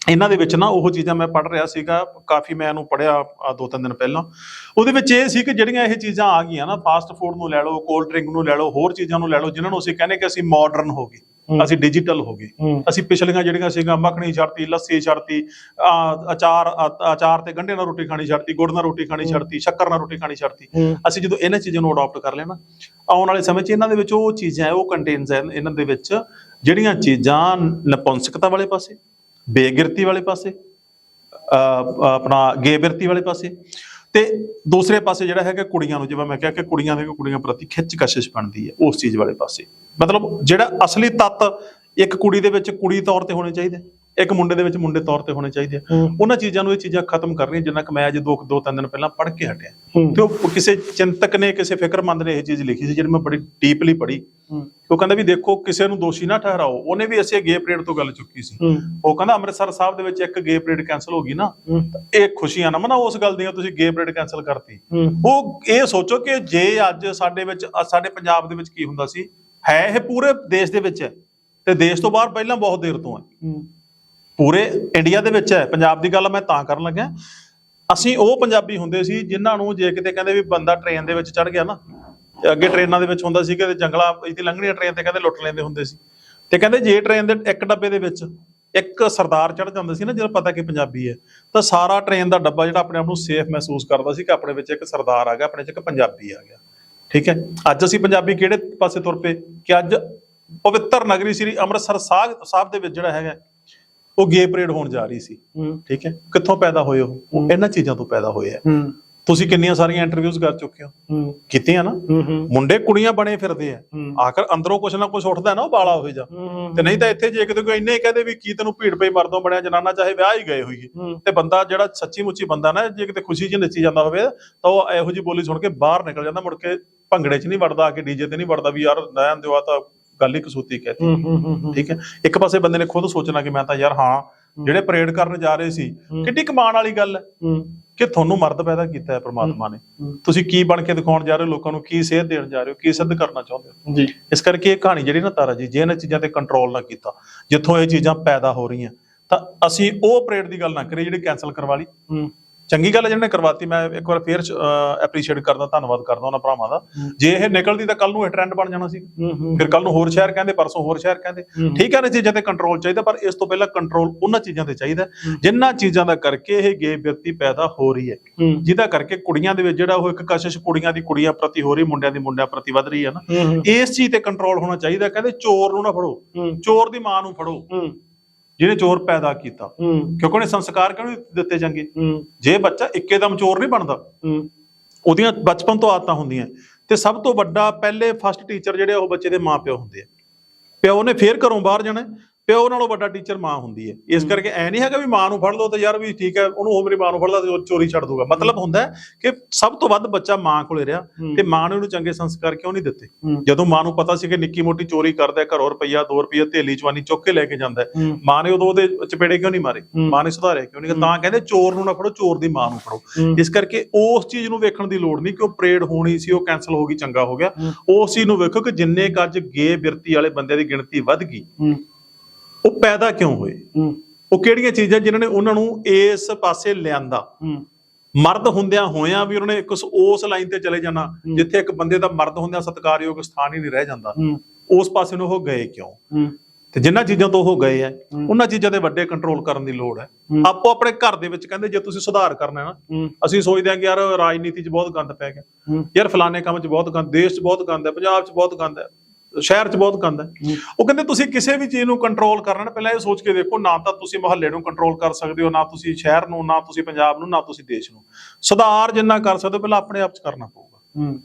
ਇਹਨਾਂ ਦੇ ਵਿੱਚ ਨਾ ਉਹ ਚੀਜ਼ਾਂ ਮੈਂ ਪੜ੍ਹ ਰਿਹਾ ਸੀਗਾ ਕਾਫੀ ਮੈਂ ਇਹਨੂੰ ਪੜਿਆ ਦੋ ਤਿੰਨ ਦਿਨ ਪਹਿਲਾਂ। ਉਹਦੇ ਵਿੱਚ ਇਹ ਸੀ ਕਿ ਜਿਹੜੀਆਂ ਇਹ ਚੀਜ਼ਾਂ ਆ ਗਈਆਂ ਨਾ ਫਾਸਟ ਫੂਡ ਨੂੰ ਲੈ ਲਓ ਕੋਲਡ ਡਰਿੰਕ ਨੂੰ ਲੈ ਲਓ ਹੋਰ ਚੀਜ਼ਾਂ ਨੂੰ ਲੈ ਲਓ ਜਿਨ੍ਹਾਂ ਨੂੰ ਅਸੀਂ ਕਹਿੰਦੇ ਕਿ ਅਸੀਂ ਮਾਡਰਨ ਹੋ ਗਏ। ਅਸੀਂ ਡਿਜੀਟਲ ਹੋ ਗਏ। ਅਸੀਂ ਪਿਛਲੀਆਂ ਜਿਹੜੀਆਂ ਸੀਗਾ ਮੱਖਣੀ ਛੱਡਤੀ ਲੱਸੀ ਛੱਡਤੀ ਅਚਾਰ ਅਚਾਰ ਤੇ ਗੰਢੇ ਨਾਲ ਰੋਟੀ ਖਾਣੀ ਛੱਡਤੀ ਗੁੜ ਨਾਲ ਰੋਟੀ ਖਾਣੀ ਛੱਡਤੀ ਸ਼ੱਕਰ ਨਾਲ ਰੋਟੀ ਖਾਣੀ ਛੱਡਤੀ। ਅਸੀਂ ਜਦੋਂ ਇਹਨਾਂ ਚੀਜ਼ਾਂ ਨੂੰ ਅਡਾਪਟ ਕਰ ਲਿਆ ਨਾ ਆਉਣ ਵਾਲੇ ਸਮੇਂ 'ਚ ਇਹਨਾਂ ਦੇ ਵਿੱਚ ਉਹ ਚੀਜ਼ਾਂ ਹੈ ਉਹ ਕੰਟੇਨਸ ਹੈ ਇਹਨਾਂ ਦੇ ਵਿੱਚ ਜਿਹੜੀਆਂ ਚੀਜ਼ਾਂ ਨਪੁੰਸਕਤਾ ਵਾਲੇ ਪਾਸੇ ਬੇਗਿਰਤੀ ਵਾਲੇ ਪਾਸੇ ਆਪਣਾ ਗੇਬਿਰਤੀ ਵਾਲੇ ਪਾਸੇ ਤੇ ਦੂਸਰੇ ਪਾਸੇ ਜਿਹੜਾ ਹੈਗਾ ਕੁੜੀਆਂ ਨੂੰ ਜਿਵੇਂ ਮੈਂ ਕਿਹਾ ਕਿ ਕੁੜੀਆਂ ਦੇ ਕੁੜੀਆਂ ਪ੍ਰਤੀ ਖਿੱਚ ਕਸ਼ਿਸ਼ ਬਣਦੀ ਹੈ ਉਸ ਚੀਜ਼ ਵਾਲੇ ਪਾਸੇ। ਮਤਲਬ ਜਿਹੜਾ ਅਸਲੀ ਤੱਤ ਇੱਕ ਕੁੜੀ ਦੇ ਵਿੱਚ ਕੁੜੀ ਤੌਰ ਤੇ ਹੋਣੇ ਚਾਹੀਦੇ ਇੱਕ ਮੁੰਡੇ ਦੇ ਵਿੱਚ ਮੁੰਡੇ ਤੌਰ ਤੇ ਹੋਣੇ ਚਾਹੀਦੇ ਆ। ਉਹਨਾਂ ਚੀਜ਼ਾਂ ਨੂੰ ਇਹ ਚੀਜ਼ਾਂ ਖਤਮ ਕਰਨੀਆਂ ਜਿੰਨਾ ਕਿ ਮੈਂ ਅਜੇ ਦੋ ਦੋ ਤਿੰਨ ਦਿਨ ਪਹਿਲਾਂ ਪੜ੍ਹ ਕੇ ਹਟਿਆ। ਤੇ ਉਹ ਕਿਸੇ ਚਿੰਤਕ ਨੇ ਕਿਸੇ ਫਿਕਰਮੰਦ ਨੇ ਇਹ ਚੀਜ਼ ਲਿਖੀ ਸੀ ਜਿਹੜੀ ਮੈਂ ਬੜੀ ਡੀਪਲੀ ਪੜ੍ਹੀ। ਉਹ ਕਹਿੰਦਾ ਵੀ ਦੇਖੋ ਕਿਸੇ ਨੂੰ ਦੋਸ਼ੀ ਨਾ ਠਹਿਰਾਓ। ਉਹਨੇ ਵੀ ਅਸੀਂ ਗੇ ਪਰੇਡ ਤੋਂ ਗੱਲ ਚੁੱਕੀ ਸੀ। ਉਹ ਕਹਿੰਦਾ ਅੰਮ੍ਰਿਤਸਰ ਸਾਹਿਬ ਦੇ ਵਿੱਚ ਇੱਕ ਗੇ ਪਰੇਡ ਕੈਨਸਲ ਹੋ ਗਈ ਨਾ ਤਾਂ ਇਹ ਖੁਸ਼ੀਆਂ ਨਾ ਮਨਾ ਉਸ ਗੱਲ ਦੀਆਂ ਤੁਸੀਂ ਗੇ ਪਰੇਡ ਕੈਨਸਲ ਕਰਤੀ। ਉਹ ਇਹ ਸੋਚੋ ਕਿ ਜੇ ਅੱਜ ਸਾਡੇ ਵਿੱਚ ਸਾਡੇ ਪੰਜਾਬ ਦੇ ਵਿੱਚ ਕੀ ਹੁੰਦਾ ਸੀ ਹੈ ਇਹ ਪੂਰੇ ਦੇਸ਼ ਦੇ ਵਿੱਚ ਹੈ ਤੇ ਦੇਸ਼ ਤੋਂ ਬਾਹਰ ਪਹਿਲਾਂ ਬਹੁਤ ਦੇਰ ਤੋਂ ਹੈ। ਪੂਰੇ ਇੰਡੀਆ ਦੇ ਵਿੱਚ ਹੈ। ਪੰਜਾਬ ਦੀ ਗੱਲ ਮੈਂ ਤਾਂ ਕਰਨ ਲੱਗਾ ਅਸੀਂ ਉਹ ਪੰਜਾਬੀ ਹੁੰਦੇ ਸੀ ਜਿਨ੍ਹਾਂ ਨੂੰ ਜੇ ਕਿਤੇ ਕਹਿੰਦੇ ਵੀ ਬੰਦਾ ਟ੍ਰੇਨ ਦੇ ਵਿੱਚ ਚੜ ਗਿਆ ਨਾ ਅੱਗੇ ਟ੍ਰੇਨਾਂ ਦੇ ਵਿੱਚ ਹੁੰਦਾ ਸੀ ਕਿ ਜੰਗਲਾਂ ਇੱਥੇ ਲੰਘਣੀਆਂ ਟ੍ਰੇਨ ਤੇ ਕਹਿੰਦੇ ਲੁੱਟ ਲੈਂਦੇ ਹੁੰਦੇ ਸੀ। ਤੇ ਕਹਿੰਦੇ ਜੇ ਟ੍ਰੇਨ ਦੇ ਇੱਕ ਡੱਬੇ ਦੇ ਵਿੱਚ ਇੱਕ ਸਰਦਾਰ ਚੜ ਜਾਂਦਾ ਸੀ ਨਾ ਜਦੋਂ ਪਤਾ ਕਿ ਪੰਜਾਬੀ ਹੈ ਤਾਂ ਸਾਰਾ ਟ੍ਰੇਨ ਦਾ ਡੱਬਾ ਜਿਹੜਾ ਆਪਣੇ ਆਪ ਨੂੰ ਸੇਫ ਮਹਿਸੂਸ ਕਰਦਾ ਸੀ ਕਿ ਆਪਣੇ ਵਿੱਚ ਇੱਕ ਸਰਦਾਰ ਆ ਗਿਆ ਆਪਣੇ 'ਚ ਇੱਕ ਪੰਜਾਬੀ ਆ ਗਿਆ। ਠੀਕ ਹੈ? ਅੱਜ ਅਸੀਂ ਪੰਜਾਬੀ ਕਿਹੜੇ ਪਾਸੇ ਤੁਰ ਪਏ? ਕਿ ਅੱਜ ਪਵਿੱਤਰ ਨਗਰੀ ਸ੍ਰੀ ਅੰਮ੍ਰਿਤਸਰ ਸਾਹਿਬ ਦੇ ਵਿੱਚ ਜਿਹੜਾ ਹੈਗਾ ਉਹ ਗੇ ਪਰੇਡ ਹੋਣ ਜਾ ਰਹੀ ਸੀ। ਠੀਕ ਹੈ? ਕਿੱਥੋਂ ਪੈਦਾ ਹੋਏ ਉਹ? ਇਹਨਾਂ ਚੀਜ਼ਾਂ ਤੋਂ ਪੈਦਾ ਹੋਏ ਆ। ਹੂੰ। ਤੁਸੀਂ ਕਿੰਨੀਆਂ ਸਾਰੀਆਂ ਇੰਟਰਵਿਊਜ਼ ਕਰ ਚੁੱਕੇ ਹੋ? ਹੂੰ। ਕੀਤੀਆਂ ਨਾ? ਮੁੰਡੇ ਕੁੜੀਆਂ ਬਣੇ ਫਿਰਦੇ ਆ। ਆਖਰ ਅੰਦਰੋਂ ਕੁਛ ਨਾ ਕੁਛ ਉੱਠਦਾ ਨਾ ਉਹ ਬਾਲਾ ਹੋਏ ਜਾ ਤੇ ਨਹੀਂ ਤਾਂ ਇੱਥੇ ਜੇ ਕਿਤੇ ਕੋਈ ਇੰਨੇ ਕਹਦੇ ਵੀ ਕੀ ਤੈਨੂੰ ਭੀੜ ਪਈ ਮਰਦੋਂ ਬਣਿਆ ਜਨਾਨਾ ਚਾਹੇ ਵਿਆਹ ਹੀ ਗਏ ਹੋਈਏ। ਤੇ ਬੰਦਾ ਜਿਹੜਾ ਸੱਚੀ ਮੁੱਚੀ ਬੰਦਾ ਨਾ ਜੇ ਕਿਤੇ ਖੁਸ਼ੀ 'ਚ ਨੱਚੀ ਜਾਂਦਾ ਹੋਵੇ ਤਾਂ ਉਹ ਇਹੋ ਜੀ ਬੋਲੀ ਸੁਣ ਕੇ ਬਾਹਰ ਨਿਕਲ ਜਾਂਦਾ ਮੁੜ ਕੇ ਭੰਗੜੇ 'ਚ ਨਹੀਂ ਵੜਦਾ ਆ ਕੇ ਡੀਜੇ ਤੇ ਨਹੀਂ ਵੜਦਾ ਵੀ ਯਾਰ ਨੈਣ ਦਿਵਾ ਤਾਂ ਗੱਲ ਹੀ ਕਸੂਤੀ ਕਹਤੀ। ਠੀਕ ਹੈ? ਇੱਕ ਪਾਸੇ ਬੰਦੇ ਨੇ ਖੁਦ ਸੋਚਣਾ ਕਿ ਮੈਂ ਤਾਂ ਯਾਰ ਹਾਂ ਜਿਹੜੇ ਪਰੇਡ ਕਰਨ ਜਾ ਰਹੇ ਸੀ ਕਿੱਡੀ ਕਮਾਨ ਵਾਲੀ ਗੱਲ ਹੂੰ। ਕਿ ਤੁਹਾਨੂੰ ਮਰਦ ਪੈਦਾ ਕੀਤਾ ਹੈ ਪ੍ਰਮਾਤਮਾ ਨੇ। ਤੁਸੀਂ ਕੀ ਬਣ ਕੇ ਦਿਖਾਉਣ ਜਾ ਰਹੇ ਹੋ? ਲੋਕਾਂ ਨੂੰ ਕੀ ਸੇਧ ਦੇਣ ਜਾ ਰਹੇ ਹੋ? ਕੀ ਸਿੱਧ ਕਰਨਾ ਚਾਹੁੰਦੇ ਹੋ? ਜੀ। ਇਸ ਕਰਕੇ ਇਹ ਕਹਾਣੀ ਜਿਹੜੀ ਨਾ ਤਾਰਾ ਜੀ ਜੇ ਇਹਨਾਂ ਚੀਜ਼ਾਂ ਤੇ ਕੰਟਰੋਲ ਨਾ ਕੀਤਾ ਜਿੱਥੋਂ ਇਹ ਚੀਜ਼ਾਂ ਪੈਦਾ ਹੋ ਰਹੀਆਂ ਤਾਂ ਅਸੀਂ ਉਹ ਪਰੇਡ ਦੀ ਗੱਲ ਨਾ ਕਰੀਏ ਜਿਹੜੀ ਕੈਨਸਲ ਕਰਵਾ ਲਈ। ਚੰਗੀ ਗੱਲ ਜਿਹਨੇ ਕਰਵਾਤੀ ਮੈਂ ਇੱਕ ਵਾਰ ਫੇਰ ਐਪਰੀਸ਼ੀਏਟ ਕਰਦਾ ਧੰਨਵਾਦ ਕਰਦਾ ਉਹਨਾਂ ਭਰਾਵਾਂ ਦਾ। ਜੇ ਇਹ ਨਿਕਲਦੀ ਤਾਂ ਕੱਲ ਨੂੰ ਇਹ ਟ੍ਰੈਂਡ ਬਣ ਜਾਣਾ ਸੀ। ਫਿਰ ਕੱਲ ਨੂੰ ਹੋਰ ਸ਼ਹਿਰ ਕਹਿੰਦੇ ਪਰਸੋਂ ਹੋਰ ਸ਼ਹਿਰ ਕਹਿੰਦੇ। ਠੀਕ ਹੈ ਨਾ ਚੀਜ਼ਾਂ ਤੇ ਕੰਟਰੋਲ ਚਾਹੀਦਾ ਪਰ ਇਸ ਤੋਂ ਪਹਿਲਾਂ ਕੰਟਰੋਲ ਉਹਨਾਂ ਚੀਜ਼ਾਂ ਤੇ ਚਾਹੀਦਾ। ਜਿਨ੍ਹਾਂ ਚੀਜ਼ਾਂ ਦਾ ਕਰਕੇ ਇਹ ਗੇ ਵਿਅਕਤੀ ਪੈਦਾ ਹੋ ਰਹੀ ਹੈ। ਜਿਹਦਾ ਕਰਕੇ ਕੁੜੀਆਂ ਦੇ ਵਿੱਚ ਜਿਹੜਾ ਉਹ ਇੱਕ ਕਸ਼ਿਸ਼ ਕੁੜੀਆਂ ਦੀ ਕੁੜੀਆਂ ਪ੍ਰਤੀ ਹੋ ਰਹੀ ਮੁੰਡਿਆਂ ਦੀ ਮੁੰਡਿਆਂ ਪ੍ਰਤੀ ਵੱਧ ਰਹੀ ਹੈ ਨਾ। ਇਸ ਚੀਜ਼ ਤੇ ਕੰਟਰੋਲ ਹੋਣਾ ਚਾਹੀਦਾ ਕਹਿੰਦੇ ਚੋਰ ਨੂੰ ਨਾ ਫੜੋ। ਚੋਰ ਦੀ ਮਾਂ ਨੂੰ ਫੜੋ। ਜਿਹਨੇ ਚੋਰ ਪੈਦਾ ਕੀਤਾ। ਕਿਉਂਕਿ ਉਹਨੇ ਸੰਸਕਾਰ ਕਿਉਂ ਦਿੱਤੇ ਚੰਗੇ? ਹੂੰ। ਜੇ ਬੱਚਾ ਇੱਕੇਦਮ ਚੋਰ ਨਹੀਂ ਬਣਦਾ ਉਹਦੀਆਂ ਬਚਪਨ ਤੋਂ ਆਦਤਾਂ ਹੁੰਦੀਆਂ। ਤੇ ਸਭ ਤੋਂ ਵੱਡਾ ਪਹਿਲੇ ਫਸਟ ਟੀਚਰ ਜਿਹੜੇ ਉਹ ਬੱਚੇ ਦੇ ਮਾਪਿਓ ਹੁੰਦੇ ਆ। ਪਿਓ ਨੇ ਫੇਰ ਘਰੋਂ ਬਾਹਰ ਜਾਣਾ ਪਿਓ ਨਾਲੋਂ ਵੱਡਾ ਟੀਚਰ ਮਾਂ ਹੁੰਦੀ ਹੈ ਇਸ ਕਰਕੇ ਐ ਨਹੀਂ ਹੈਗਾ ਵੀ ਮਾਂ ਨੂੰ ਫੜ ਲਓ ਤੇ ਯਾਰ ਵੀ ਠੀਕ ਹੈ ਉਹਨੂੰ ਉਹ ਮੇਰੀ ਮਾਂ ਨੂੰ ਫੜ ਲਾ ਤੇ ਉਹ ਚੋਰੀ ਛੱਡ ਦੂਗਾ ਮਤਲਬ ਹੁੰਦਾ ਕਿ ਸਭ ਤੋਂ ਵੱਧ ਬੱਚਾ ਮਾਂ ਕੋਲੇ ਰਿਹਾ। ਤੇ ਮਾਂ ਨੇ ਉਹਨੂੰ ਚੰਗੇ ਸੰਸਕਾਰ ਕਿਉਂ ਨਹੀਂ ਦਿੱਤੇ। ਜਦੋਂ ਮਾਂ ਨੂੰ ਪਤਾ ਸੀ ਕਿ ਨਿੱਕੀ ਮੋਟੀ ਚੋਰੀ ਕਰਦਾ ਘਰੋਂ ਰੁਪਈਆ 2 ਰੁਪਈਆ ਥੇਲੀ ਚਵਾਨੀ ਚੁੱਕ ਕੇ ਲੈ ਕੇ ਜਾਂਦਾ। ਮਾਂ ਨੇ ਉਦੋਂ ਉਹਦੇ ਚਪੇੜੇ ਕਿਉਂ ਨਹੀਂ ਮਾਰੇ। ਮਾਂ ਨੇ ਸੁਧਾਰਿਆ ਕਿਉਂ ਨਹੀਂ ਤਾਂ ਕਹਿੰਦੇ ਚੋਰ ਨੂੰ ਨਾ ਫੜੋ ਚੋਰ ਦੀ ਮਾਂ ਨੂੰ ਫੜੋ। ਇਸ ਕਰਕੇ ਉਸ ਚੀਜ਼ ਨੂੰ ਵੇਖਣ ਦੀ ਲੋੜ ਨਹੀਂ ਕਿ ਉਹ ਪਰੇਡ ਹੋਣੀ ਸੀ ਉਹ ਕੈਨਸਲ ਹੋ ਗਈ ਚੰਗਾ ਹੋ ਗਿਆ। ਉਸ ਚੀਜ਼ ਨੂੰ ਵੇਖੋ ਕਿ ਜਿੰਨੇ ਕੁ ਅੱਜ ਗੇ ਬਿਰਤੀ ਵਾਲੇ ਬੰਦਿਆਂ ਦੀ ਗਿਣਤੀ ਵੱਧ ਗਈ ਉਹ ਪੈਦਾ ਕਿਉਂ ਹੋਏ? ਉਹ ਕਿਹੜੀਆਂ ਚੀਜ਼ਾਂ ਜਿਨ੍ਹਾਂ ਨੇ ਉਹਨਾਂ ਨੂੰ ਇਸ ਪਾਸੇ ਲਿਆਂਦਾ? ਮਰਦ ਹੁੰਦਿਆਂ ਹੋਇਆਂ ਵੀ ਉਹਨਾਂ ਨੇ ਉਸ- ਲਾਈਨ ਤੇ ਚਲੇ ਜਾਣਾ ਜਿੱਥੇ ਇੱਕ ਬੰਦੇ ਦਾ ਮਰਦ ਹੁੰਦਿਆਂ ਸਤਿਕਾਰਯੋਗ ਸਥਾਨ ਹੀ ਨਹੀਂ ਰਹਿ ਜਾਂਦਾ। ਉਸ ਪਾਸੇ ਨੂੰ ਉਹ ਗਏ ਕਿਉਂ? ਤੇ ਜਿੰਨਾਂ ਚੀਜ਼ਾਂ ਤੋਂ ਉਹ ਗਏ ਆ ਉਹਨਾਂ ਚੀਜ਼ਾਂ ਦੇ ਵੱਡੇ ਕੰਟਰੋਲ ਕਰਨ ਦੀ ਲੋੜ ਹੈ। ਆਪੋ ਆਪਣੇ ਘਰ ਦੇ ਵਿੱਚ ਕਹਿੰਦੇ ਜੇ ਤੁਸੀਂ ਸੁਧਾਰ ਕਰਨਾ ਹੈ ਨਾ ਅਸੀਂ ਸੋਚਦੇ ਹਾਂ ਕਿ ਯਾਰ ਰਾਜਨੀਤੀ 'ਚ ਬਹੁਤ ਗੰਦ ਪੈ ਗਿਆ। ਯਾਰ ਫਲਾਣੇ ਕੰਮ 'ਚ ਬਹੁਤ ਗੰਦ ਦੇਸ਼ 'ਚ ਬਹੁਤ ਗੰਦ ਹੈ ਪੰਜਾਬ 'ਚ ਬਹੁਤ ਗੰਦ ਹੈ ਸ਼ਹਿਰ 'ਚ ਬਹੁਤ ਗੰਦ ਹੈ। ਉਹ ਕਹਿੰਦੇ ਤੁਸੀਂ ਕਿਸੇ ਵੀ ਚੀਜ਼ ਨੂੰ ਕੰਟਰੋਲ ਕਰਨਾ ਪਹਿਲਾਂ ਇਹ ਸੋਚ ਕੇ ਦੇਖੋ ਨਾ ਤਾਂ ਤੁਸੀਂ ਮੁਹੱਲੇ ਨੂੰ ਕੰਟਰੋਲ ਕਰ ਸਕਦੇ ਹੋ ਨਾ ਤੁਸੀਂ ਸ਼ਹਿਰ ਨੂੰ ਨਾ ਤੁਸੀਂ ਪੰਜਾਬ ਨੂੰ ਨਾ ਤੁਸੀਂ ਦੇਸ਼ ਨੂੰ। ਸੁਧਾਰ ਜਿੰਨਾ ਕਰ ਸਕਦੇ ਹੋ ਪਹਿਲਾਂ ਆਪਣੇ ਆਪ 'ਚ ਕਰਨਾ ਪਊਗਾ। ਹੂੰ।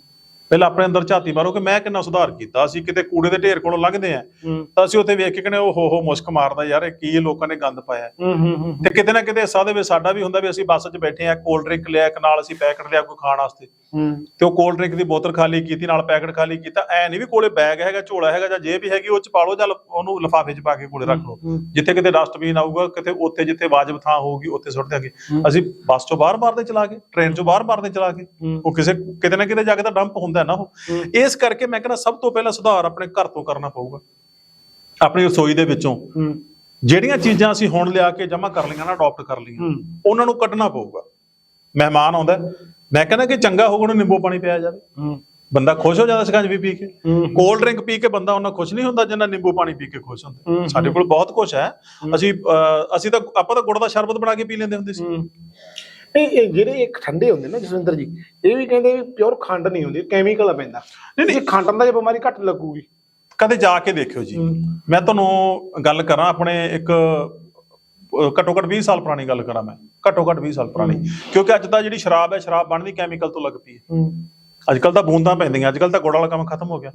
ਪਹਿਲਾਂ ਆਪਣੇ ਅੰਦਰ ਝਾਤੀ ਮਾਰੋ ਕਿ ਮੈਂ ਕਿੰਨਾ ਸੁਧਾਰ ਕੀਤਾ ਅਸੀਂ ਕਿਤੇ ਕੂੜੇ ਦੇ ਢੇਰ ਕੋਲੋਂ ਲੰਘਦੇ ਆ ਤਾਂ ਅਸੀਂ ਉੱਥੇ ਵੇਖ ਕੇ ਕਹਿੰਦੇ ਉਹ ਹੋ ਹੋ ਮੁਸ਼ਕ ਮਾਰਦਾ ਯਾਰ ਇਹ ਕੀ ਲੋਕਾਂ ਨੇ ਗੰਦ ਪਾਇਆ ਤੇ ਕਿਤੇ ਨਾ ਕਿਤੇ ਹਿੱਸਾ ਦੇ ਵਿੱਚ ਸਾਡਾ ਵੀ ਹੁੰਦਾ ਵੀ ਅਸੀਂ ਬੱਸ 'ਚ ਬੈਠੇ ਆ ਕੋਲਡ ਡਰਿੰਕ ਲਿਆ ਇੱਕ ਨਾਲ ਅਸੀਂ ਪੈਕਟ ਲਿਆ ਕੋਈ ਖਾਣ ਵਾਸਤੇ। ਤੇ ਉਹ ਕੋਲਡ ਡਰਿੰਕ ਦੀ ਬੋਤਲ ਖਾਲੀ ਕੀਤੀ ਨਾਲ ਪੈਕਟ ਖਾਲੀ ਕੀਤਾ ਐ ਨਹੀਂ ਵੀ ਕੋਲੇ ਬੈਗ ਹੈਗਾ ਝੋਲਾ ਹੈਗਾ ਜਾਂ ਜੇਬ ਵੀ ਹੈਗੀ ਉਹ ਚ ਪਾ ਲਓ ਜਾਂ ਉਹਨੂੰ ਲਿਫਾਫੇ 'ਚ ਪਾ ਕੇ ਕੋਲੇ ਰੱਖ ਲਓ। ਜਿੱਥੇ ਕਿਤੇ ਡਸਟਬਿਨ ਆਊਗਾ ਕਿਤੇ ਉੱਥੇ ਜਿੱਥੇ ਵਾਜਬ ਥਾਂ ਹੋਊਗੀ ਉੱਥੇ ਸੁੱਟ ਦਿਆਂਗੇ। ਅਸੀਂ ਬੱਸ 'ਚੋਂ ਬਾਹਰ ਮਾਰਦੇ ਚਲਾ ਕੇ ਟ੍ਰੇਨ 'ਚੋਂ ਬਾਹਰ ਮਾਰਦੇ ਚਲਾ ਕੇ। ਉਹ ਕਿਸੇ ਕਿਤੇ ਨਾ ਕਿਤੇ ਜਾ ਕੇ ਤਾਂ ਡੰਪ ਹੁੰਦਾ ਨਾ ਉਹ। ਇਸ ਕਰਕੇ ਮੈਂ ਕਹਿੰਦਾ ਸਭ ਤੋਂ ਪਹਿਲਾਂ ਸੁਧਾਰ ਆਪਣੇ ਘਰ ਤੋਂ ਕਰਨਾ ਪਊਗਾ। ਆਪਣੀ ਰਸੋਈ ਦੇ ਵਿੱਚੋਂ। ਜਿਹੜੀਆਂ ਚੀਜ਼ਾਂ ਅਸੀਂ ਹੁਣ ਲਿਆ ਕੇ ਜਮ੍ਹਾਂ ਕਰ ਲਈਆਂ ਨਾ ਅਡਾਪਟ ਕਰ ਲਈਆਂ ਉਹਨਾਂ ਨੂੰ ਕੱਢਣਾ ਪਊਗਾ। ਮਹਿਮਾਨ ਆਉਂਦਾ ਮੈਂ ਕਹਿੰਦਾ ਕਿ ਚੰਗਾ ਹੋਊਗਾ ਉਹਨੂੰ ਨਿੰਬੂ ਪਾਣੀ ਪਿਆ ਜਾਵੇ। ਬੰਦਾ ਖੁਸ਼ ਹੋ ਜਾਂਦਾ ਸਕੰਜਵੀ ਪੀ ਕੇ। ਕੋਲਡ ਡਰਿੰਕ ਪੀ ਕੇ ਬੰਦਾ ਉਹਨਾਂ ਖੁਸ਼ ਨਹੀਂ ਹੁੰਦਾ ਜਿੰਨਾ ਨਿੰਬੂ ਪਾਣੀ ਪੀ ਕੇ ਖੁਸ਼ ਹੁੰਦਾ। ਸਾਡੇ ਕੋਲ ਬਹੁਤ ਕੁਝ ਹੈ। ਅਸੀਂ ਅਸੀਂ ਤਾਂ ਆਪਾਂ ਤਾਂ ਗੁੜ ਦਾ ਸ਼ਰਬਤ ਬਣਾ ਕੇ ਪੀ ਲੈਂਦੇ ਹੁੰਦੇ ਸੀ। ਹੂੰ ਇਹ ਇਹ ਜਿਹੜੇ ਇੱਕ ਠੰਡੇ ਹੁੰਦੇ ਨਾ ਜਸਵਿੰਦਰ ਜੀ ਇਹ ਵੀ ਕਹਿੰਦੇ ਪਿਓਰ ਖੰਡ ਨਹੀਂ ਹੁੰਦੀ ਕੈਮੀਕਲ ਪੈਂਦਾ। ਨਹੀਂ, ਨਹੀਂ। ਖੰਡ ਨਾਲ ਜੇ ਬਿਮਾਰੀ ਘੱਟ ਲੱਗੂਗੀ। ਕਦੇ ਜਾ ਕੇ ਦੇਖਿਓ ਜੀ। ਮੈਂ ਤੁਹਾਨੂੰ ਗੱਲ ਕਰਾਂ ਆਪਣੇ ਇੱਕ ਘੱਟੋ ਘੱਟ 20 ਸਾਲ ਪੁਰਾਣੀ ਗੱਲ ਕਰਾਂ ਮੈਂ। ਘੱਟੋ ਘੱਟ 20 ਸਾਲ ਪੁਰਾਣੀ। ਕਿਉਂਕਿ ਅੱਜ ਤਾਂ ਜਿਹੜੀ ਸ਼ਰਾਬ ਹੈ ਸ਼ਰਾਬ ਬਣਦੀ ਕੈਮੀਕਲ ਤੋਂ ਲੱਗ ਪਈ ਹੈ। ਅੱਜ ਕੱਲ ਤਾਂ ਬੂੰਦਾਂ ਪੈਂਦੀਆਂ ਅੱਜ ਕੱਲ ਤਾਂ ਗੁੜ ਵਾਲਾ ਕੰਮ ਖਤਮ ਹੋ ਗਿਆ।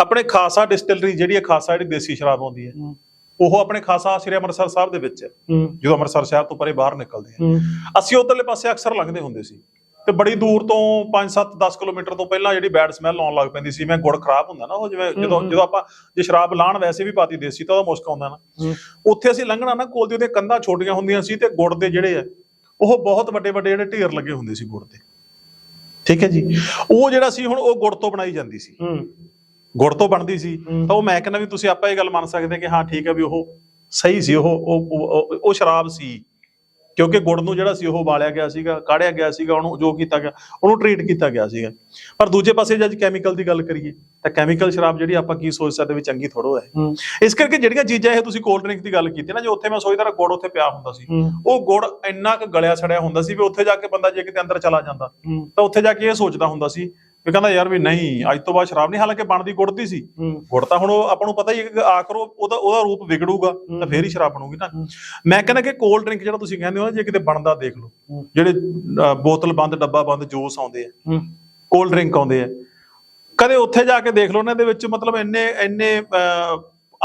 ਆਪਣੇ ਖਾਸਾ ਡਿਸਟਿਲਰੀ ਜਿਹੜੀ ਹੈ ਖਾਸਾ ਜਿਹੜੀ ਦੇਸੀ ਸ਼ਰਾਬ ਆਉਂਦੀ ਹੂੰ। ਉਹ ਆਪਣੇ ਖਾਸਾ ਸ੍ਰੀ ਅੰਮ੍ਰਿਤਸਰ ਸਾਹਿਬ ਦੇ ਵਿੱਚ ਹੈ। ਜਦੋਂ ਅੰਮ੍ਰਿਤਸਰ ਸ਼ਹਿਰ ਤੋਂ ਪਰੇ ਬਾਹਰ ਨਿਕਲਦੇ ਆ। ਅਸੀਂ ਉਧਰਲੇ ਪਾਸੇ ਅਕਸਰ ਲੰਘਦੇ ਹੁੰਦੇ ਸੀ ਤੇ ਬੜੀ ਦੂਰ ਤੋਂ 5 7 10 ਕਿਲੋਮੀਟਰ ਤੋਂ ਪਹਿਲਾਂ ਜਿਹੜੀ ਬੈਡ ਸਮੈਲ ਆਉਣ ਲੱਗ ਪੈਂਦੀ ਸੀ ਮੈਂ ਗੁੜ ਖਰਾਬ ਹੁੰਦਾ ਨਾ ਉਹ ਜਿਵੇਂ ਜਦੋਂ ਜਦੋਂ ਆਪਾਂ ਜੇ ਸ਼ਰਾਬ ਲਾਣ ਵੈਸੇ ਵੀ ਪਾਤੀ ਦੇਸੀ ਤਾਂ ਉਹਦਾ ਮੁਸ਼ਕ ਆਉਂਦਾ ਨਾ। ਉੱਥੇ ਅਸੀਂ ਲੰਘਣਾ ਨਾ ਕੋਲ ਦੀ ਉਹਦੇ ਕੰਧਾਂ ਛੋਟੀਆਂ ਹੁੰਦੀਆਂ ਸੀ ਤੇ ਗੁੜ ਦੇ ਜਿਹੜੇ ਆ ਉਹ ਬਹੁਤ ਵੱਡੇ ਵੱਡੇ ਜਿਹੜੇ ਢੇਰ ਲੱਗੇ ਹੁੰਦੇ ਸੀ ਗੁੜ ਦੇ। ਠੀਕ ਹੈ ਜੀ? ਉਹ ਜਿਹੜਾ ਸੀ ਹੁਣ ਉਹ ਗੁੜ ਤੋਂ ਬਣਾਈ ਜਾਂਦੀ ਸੀ। ਗੁੜ ਤੋਂ ਬਣਦੀ ਸੀ। ਤਾਂ ਉਹ ਮੈਂ ਕਹਿੰਦਾ ਵੀ ਤੁਸੀਂ ਆਪਾਂ ਇਹ ਗੱਲ ਮੰਨ ਸਕਦੇ ਕਿ ਹਾਂ ਠੀਕ ਹੈ ਵੀ ਉਹ ਸਹੀ ਸੀ ਉਹ ਉਹ- ਉਹ ਸ਼ਰਾਬ ਸੀ। ਕਿਉਂਕਿ ਗੁੜ ਨੂੰ ਜਿਹੜਾ ਸੀ ਉਹ ਉਬਾਲਿਆ ਗਿਆ ਸੀਗਾ ਕਾੜਿਆ ਗਿਆ ਸੀਗਾ ਉਹਨੂੰ ਜੋ ਕੀਤਾ ਗਿਆ ਉਹਨੂੰ ਟ੍ਰੀਟ ਕੀਤਾ ਗਿਆ ਸੀਗਾ। ਪਰ ਦੂਜੇ ਪਾਸੇ ਜੇ ਅੱਜ ਕੈਮੀਕਲ ਦੀ ਗੱਲ ਕਰੀਏ ਤਾਂ ਕੈਮੀਕਲ ਸ਼ਰਾਬ ਜਿਹੜੀ ਆਪਾਂ ਕੀ ਸੋਚ ਸਕਦੇ ਵੀ ਚੰਗੀ ਥੋੜੋ ਹੈ। ਇਸ ਕਰਕੇ ਜਿਹੜੀਆਂ ਚੀਜ਼ਾਂ ਇਹ ਤੁਸੀਂ ਕੋਲਡ ਡਰਿੰਕ ਦੀ ਗੱਲ ਕੀਤੀ ਨਾ ਜੇ ਉੱਥੇ ਮੈਂ ਸੋਚਦਾ ਗੁੜ ਉੱਥੇ ਪਿਆ ਹੁੰਦਾ ਸੀ। ਉਹ ਗੁੜ ਇੰਨਾ ਕੁ ਗਲਿਆ ਸੜਿਆ ਹੁੰਦਾ ਸੀ ਵੀ ਉੱਥੇ ਜਾ ਕੇ ਬੰਦਾ ਜੇ ਕਿਤੇ ਅੰਦਰ ਚਲਾ ਜਾਂਦਾ ਤਾਂ ਉੱਥੇ ਜਾ ਕੇ ਇਹ ਸੋਚਦਾ ਹੁੰਦਾ ਸੀ ਵੀ ਕਹਿੰਦਾ ਯਾਰ ਵੀ ਨਹੀਂ ਅੱਜ ਤੋਂ ਬਾਅਦ ਸ਼ਰਾਬ ਨਹੀਂ ਹਾਲਾਂਕਿ ਬਣਦੀ ਗੁੜ ਦੀ ਸੀ। ਗੁੜ ਤਾਂ ਹੁਣ ਆਪਾਂ ਨੂੰ ਪਤਾ ਹੀ ਹੈ ਕਿ ਆਖਰ ਉਹ- ਉਹਦਾ ਉਹਦਾ ਰੂਪ ਵਿਗੜੂਗਾ ਤਾਂ ਫੇਰ ਹੀ ਸ਼ਰਾਬ ਬਣੂਗੀ ਨਾ। ਮੈਂ ਕਹਿੰਦਾ ਕਿ ਕੋਲਡ ਡਰਿੰਕ ਜਿਹੜਾ ਤੁਸੀਂ ਕਹਿੰਦੇ ਹੋ ਨਾ ਜੇ ਕਿਤੇ ਬਣਦਾ ਦੇਖ ਲਓ। ਜਿਹੜੇ ਬੋਤਲ ਬੰਦ ਡੱਬਾ ਬੰਦ ਜੂਸ ਆਉਂਦੇ ਆ। ਕੋਲਡ ਡਰਿੰਕ ਆਉਂਦੇ ਆ। ਕਦੇ ਉੱਥੇ ਜਾ ਕੇ ਦੇਖ ਲਓ ਉਹਨਾਂ ਦੇ ਵਿੱਚ ਮਤਲਬ ਇੰਨੇ ਇੰਨੇ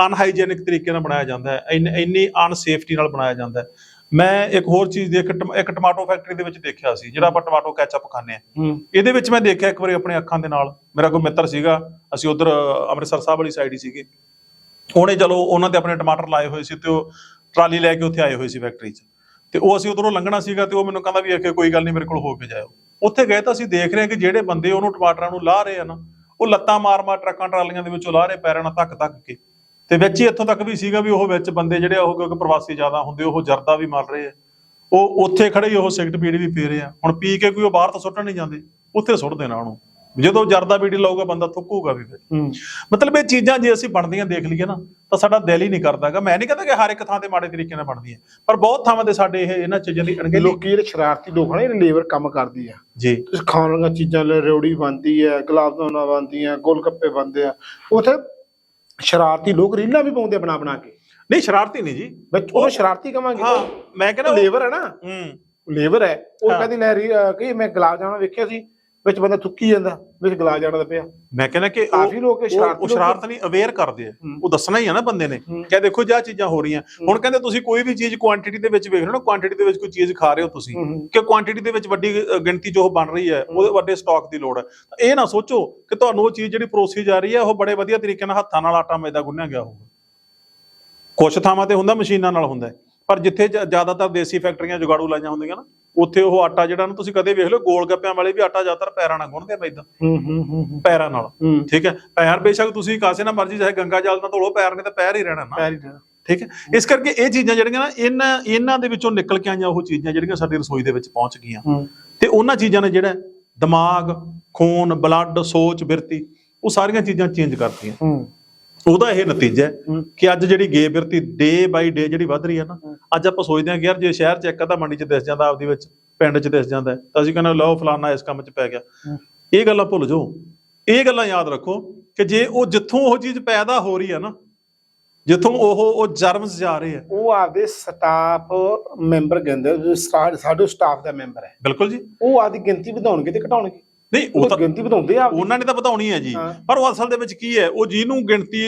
ਅਨਹਾਈਜੀਨਿਕ ਤਰੀਕੇ ਨਾਲ ਬਣਾਇਆ ਜਾਂਦਾ ਹੈ। ਇੰਨ- ਇੰਨੀ ਅਨਸੇਫਟੀ ਨਾਲ ਬਣਾਇਆ ਜਾਂਦਾ ਹੈ। ਮੈਂ ਇੱਕ ਹੋਰ ਚੀਜ਼ ਦੇਖ ਇੱਕ ਟਮਾਟੋ ਫੈਕਟਰੀ ਦੇ ਵਿੱਚ ਦੇਖਿਆ ਸੀ ਜਿਹੜਾ ਆਪਾਂ ਟਮਾਟੋ ਕੈਚਅਪ ਖਾਂਦੇ ਆ ਇਹਦੇ ਵਿੱਚ ਮੈਂ ਦੇਖਿਆ ਇੱਕ ਵਾਰੀ ਆਪਣੇ ਅੱਖਾਂ ਦੇ ਨਾਲ ਮੇਰਾ ਕੋਈ ਮਿੱਤਰ ਸੀਗਾ ਅਸੀਂ ਉਧਰ ਅੰਮ੍ਰਿਤਸਰ ਸਾਹਿਬ ਵਾਲੀ ਸਾਈਡ ਹੀ ਸੀਗੇ। ਉਹਨੇ ਚਲੋ ਉਹਨਾਂ ਦੇ ਆਪਣੇ ਟਮਾਟਰ ਲਾਏ ਹੋਏ ਸੀ ਤੇ ਉਹ ਟਰਾਲੀ ਲੈ ਕੇ ਉੱਥੇ ਆਏ ਹੋਏ ਸੀ ਫੈਕਟਰੀ 'ਚ। ਤੇ ਉਹ ਅਸੀਂ ਉਧਰੋਂ ਲੰਘਣਾ ਸੀਗਾ ਤੇ ਉਹ ਮੈਨੂੰ ਕਹਿੰਦਾ ਵੀ ਆਖੇ ਕੋਈ ਗੱਲ ਨਹੀਂ ਮੇਰੇ ਕੋਲ ਹੋ ਕੇ ਜਾਇਓ। ਉੱਥੇ ਗਏ ਤਾਂ ਅਸੀਂ ਦੇਖ ਰਹੇ ਕਿ ਜਿਹੜੇ ਬੰਦੇ ਉਹਨੂੰ ਟਮਾਟਰਾਂ ਨੂੰ ਲਾਹ ਰਹੇ ਆ ਨਾ ਉਹ ਲੱਤਾਂ ਮਾਰ-ਮਾਰ ਟਰੱਕਾਂ ਟਰਾਲੀਆਂ ਦੇ ਵਿੱਚੋਂ ਲਾਹ ਰਹੇ ਪੈਰਾਂ ਨਾਲ ਧੱਕ-ਧੱਕ ਕੇ। ਤੇ ਵਿੱਚ ਹੀ ਇੱਥੋਂ ਤੱਕ ਵੀ ਸੀਗਾ ਵੀ ਉਹ ਵਿੱਚ ਬੰਦੇ ਜਿਹੜੇ ਉਹ ਕਿਉਂਕਿ ਪ੍ਰਵਾਸੀ ਜ਼ਿਆਦਾ ਹੁੰਦੇ ਉਹ ਜਰਦਾ ਵੀ ਮਾਰ ਰਹੇ ਆ। ਉਹ ਉੱਥੇ ਖੜੇ ਹੀ ਉਹ ਸਿਗਰਟ ਬੀੜੀ ਵੀ ਪੀ ਰਹੇ ਆ। ਹੁਣ ਪੀ ਕੇ ਕੋਈ ਉਹ ਬਾਹਰ ਤਾਂ ਸੁੱਟਣ ਨਹੀਂ ਜਾਂਦੇ ਉੱਥੇ ਸੁੱਟ ਦੇਣਾ ਉਹਨੂੰ। ਜਦੋਂ ਜਰਦਾ ਬੀੜੀ ਲਾਊਗਾ ਬੰਦਾ ਥੁੱਕੂਗਾ ਵੀ ਫਿਰ। ਮਤਲਬ ਇਹ ਚੀਜ਼ਾਂ ਜੇ ਅਸੀਂ ਬਣਦੀਆਂ ਦੇਖ ਲਈਏ ਨਾ ਤਾਂ ਸਾਡਾ ਦਿਲ ਹੀ ਨਹੀਂ ਕਰਦਾਗਾ। ਮੈਂ ਨਹੀਂ ਕਹਿੰਦਾ ਕਿ ਹਰ ਇੱਕ ਥਾਂ ਤੇ ਮਾੜੇ ਤਰੀਕੇ ਨਾਲ ਬਣਦੀ ਹੈ ਪਰ ਬਹੁਤ ਥਾਵਾਂ ਤੇ ਸਾਡੇ ਇਹ ਇਹਨਾਂ ਚੀਜ਼ਾਂ ਦੀ ਅਣਗਹਿਲੀ ਲੋਕੀ ਜਿਹੜੇ ਸ਼ਰਾਰਤੀ ਲੋਕ ਨੇ ਲੇਬਰ ਕੰਮ ਕਰਦੀ ਆ। ਜੀ। ਤੁਸੀਂ ਖਾਣ ਵਾਲੀਆਂ ਚੀਜ਼ਾਂ ਲੈ ਰੇਉੜੀ ਬਣਦੀ ਹੈ ਗੁਲਾਬ ਜਾਮੁਨਾਂ ਬਣਦੀਆਂ ਗੋਲ ਗੱਪੇ ਬਣਦੇ ਆ। ਉੱਥੇ ਸ਼ਰਾਰਤੀ ਲੋਕ ਰੀਲਾਂ ਵੀ ਪਾਉਂਦੇ ਬਣਾ ਬਣਾ ਕੇ। ਨਹੀਂ ਸ਼ਰਾਰਤੀ ਨਹੀਂ ਜੀ। ਵਿੱਚ ਉਹ ਸ਼ਰਾਰਤੀ ਕਵਾਂਗੇ। ਹਾਂ ਮੈਂ ਕਹਿੰਦਾ ਲੇਬਰ ਹੈ ਨਾ। ਹੂੰ। ਲੇਬਰ ਹੈ। ਉਹ। ਕਹਿੰਦੀ ਲੈ ਕਿ ਮੈਂ ਗੁਲਾਬ ਜਾਮੁਨ ਵੇਖਿਆ ਸੀ। ਵਿੱਚ ਬੰਦਾ ਥੁੱਕੀ ਜਾਂਦਾ ਵਿੱਚ ਜਾਮੁਨ ਦਾ ਪਿਆ ਮੈਂ ਕਹਿੰਦਾ ਕਿ ਕਾਫੀ ਲੋਕ ਸ਼ਰਾਰਤੀ ਸ਼ਰਾਰਤ ਨਹੀਂ ਅਵੇਅਰ ਕਰਦੇ ਆ ਹੂੰ। ਉਹ ਦੱਸਣਾ ਹੀ ਆ ਨਾ ਬੰਦੇ ਨੇ ਹੂੰ। ਕਿ ਦੇਖੋ ਜੀ ਆਹ ਚੀਜ਼ਾਂ ਹੋ ਰਹੀਆਂ ਹੁਣ ਕਹਿੰਦੇ ਤੁਸੀਂ ਕੋਈ ਵੀ ਚੀਜ਼ ਕੁਆਂਟੀਟੀ ਦੇ ਵਿੱਚ ਵੇਖ ਲਓ ਨਾ ਕੁਆਂਟੀਟੀ ਦੇ ਵਿੱਚ ਕੋਈ ਚੀਜ਼ ਖਾ ਰਹੇ ਹੋ ਤੁਸੀਂ ਹੂੰ, ਹੂੰ। ਕਿ ਕੁਆਂਟੀਟੀ ਦੇ ਵਿੱਚ ਵੱਡੀ ਗਿਣਤੀ ਜੋ ਬਣ ਰਹੀ ਹੈ ਉਹਦੇ ਵੱਡੇ ਸਟਾਕ ਦੀ ਲੋੜ ਹੈ ਇਹ ਨਾ ਸੋਚੋ ਕਿ ਤੁਹਾਨੂੰ ਉਹ ਚੀਜ਼ ਜਿਹੜੀ ਪਰੋਸੀ ਜਾ ਰਹੀ ਹੈ ਉਹ ਬੜੇ ਵਧੀਆ ਤਰੀਕੇ ਨਾਲ ਹੱਥਾਂ ਨਾਲ ਆਟਾ ਮੈਦਾ ਗੁੰਨਿਆ ਗਿਆ ਹੋਊਗਾ ਕੁਝ ਥਾਵਾਂ ਤੇ ਹੁੰਦਾ ਮਸ਼ੀਨਾਂ ਨਾਲ ਹੁੰਦਾ ਹੈ। ਪਰ ਜਿੱਥੇ ਜ਼ਿਆਦਾਤਰ ਦੇਸੀ ਫੈਕਟਰੀਆਂ ਜੁਗਾੜੂ ਲਾਈਆਂ ਹੁੰਦੀਆਂ ਨਾ ਉੱਥੇ ਉਹ ਆਟਾ ਜਿਹੜਾ ਨਾ ਤੁਸੀਂ ਕਦੇ ਵੇਖ ਲਓ ਗੋਲ ਗੱਪਿਆਂ ਵਾਲੇ ਵੀ ਆਟਾ ਜ਼ਿਆਦਾਤਰ ਪੈਰਾਂ ਨਾਲ ਗੁੰਨਦੇ ਆ ਮੈਦਾ ਹੂੰ ਹੂੰ ਹੂੰ ਪੈਰਾਂ ਨਾਲ। ਠੀਕ ਹੈ? ਪੈਰ ਬੇਸ਼ੱਕ ਤੁਸੀਂ ਕਾਸੇ ਨਾਲ ਮਰਜ਼ੀ ਚਾਹੇ ਗੰਗਾ ਜਲ ਨਾਲ ਧੋਲੋ ਪੈਰ ਨੇ ਤਾਂ ਪੈਰ ਹੀ ਰਹਿਣਾ ਨਾ। ਪੈਰ ਹੀ ਰਹਿਣਾ। ਠੀਕ ਹੈ? ਇਸ ਕਰਕੇ ਇਹ ਚੀਜ਼ਾਂ ਜਿਹੜੀਆਂ ਨਾ ਇਹਨਾਂ ਇਹਨਾਂ ਦੇ ਵਿੱਚੋਂ ਨਿਕਲ ਕੇ ਆਈਆਂ ਉਹ ਚੀਜ਼ਾਂ ਜਿਹੜੀਆਂ ਸਾਡੀ ਰਸੋਈ ਦੇ ਵਿੱਚ ਪਹੁੰਚ ਗਈਆਂ। ਤੇ ਉਹਨਾਂ ਚੀਜ਼ਾਂ ਨੇ ਜਿਹੜਾ ਦਿਮਾਗ ਖੂਨ ਬਲੱਡ ਸੋਚ ਬਿਰਤੀ ਉਹ ਸਾਰੀਆਂ ਚੀਜ਼ਾਂ ਚੇਂਜ ਕਰਤੀਆਂ। ਹੂੰ। ਉਹਦਾ ਇਹ ਨਤੀਜਾ ਹੈ। ਕਿ ਅੱਜ ਜਿਹੜੀ ਗੇ ਬਿਰਤੀ ਡੇ ਬਾਈ ਡੇ ਜਿਹੜੀ ਵੱਧ ਰਹੀ ਹੈ ਨਾ ਅੱਜ ਆਪਾਂ ਸੋਚਦੇ ਹਾਂ ਕਿ ਯਾਰ ਜੇ ਸ਼ਹਿਰ 'ਚ ਇੱਕ ਅੱਧਾ ਮੰਡੀ 'ਚ ਦਿਸ ਜਾਂਦਾ ਆਪਦੀ ਵਿੱਚ ਪਿੰਡ 'ਚ ਦਿਸ ਜਾਂਦਾ ਤਾਂ ਅਸੀਂ ਕਹਿੰਦੇ ਲਓ ਫਲਾਨਾ ਇਸ ਕੰਮ 'ਚ ਪੈ ਗਿਆ। ਇਹ ਗੱਲਾਂ ਭੁੱਲ ਜਾਓ। ਇਹ ਗੱਲਾਂ ਯਾਦ ਰੱਖੋ ਕਿ ਜੇ ਉਹ ਜਿੱਥੋਂ ਉਹ ਚੀਜ਼ ਪੈਦਾ ਹੋ ਰਹੀ ਹੈ ਨਾ ਜਿੱਥੋਂ ਉਹ ਉਹ ਜਰਮਸ ਜਾ ਰਹੇ ਆ ਉਹ ਆਪਦੇ ਸਟਾਫ ਮੈਂਬਰ ਸਟਾ- ਸਾਡੇ ਸਟਾਫ ਦਾ ਮੈਂਬਰ ਹੈ। ਬਿਲਕੁਲ ਜੀ। ਉਹ ਆਪਦੀ ਗਿਣਤੀ ਵਧਾਉਣਗੇ ਤੇ ਘਟਾਉਣਗੇ। ਨਹੀਂ ਉਹ ਤਾਂ ਗਿਣਤੀ ਵਧਾਉਂਦੇ ਆ। ਉਹਨਾਂ ਨੇ ਤਾਂ ਵਧਾਉਣੀ ਹੈ ਜੀ। ਪਰ ਉਹ ਅਸਲ ਦੇ ਵਿੱਚ ਕੀ ਹੈ ਉਹ ਜਿਹਨੂੰ ਗਿਣਤੀ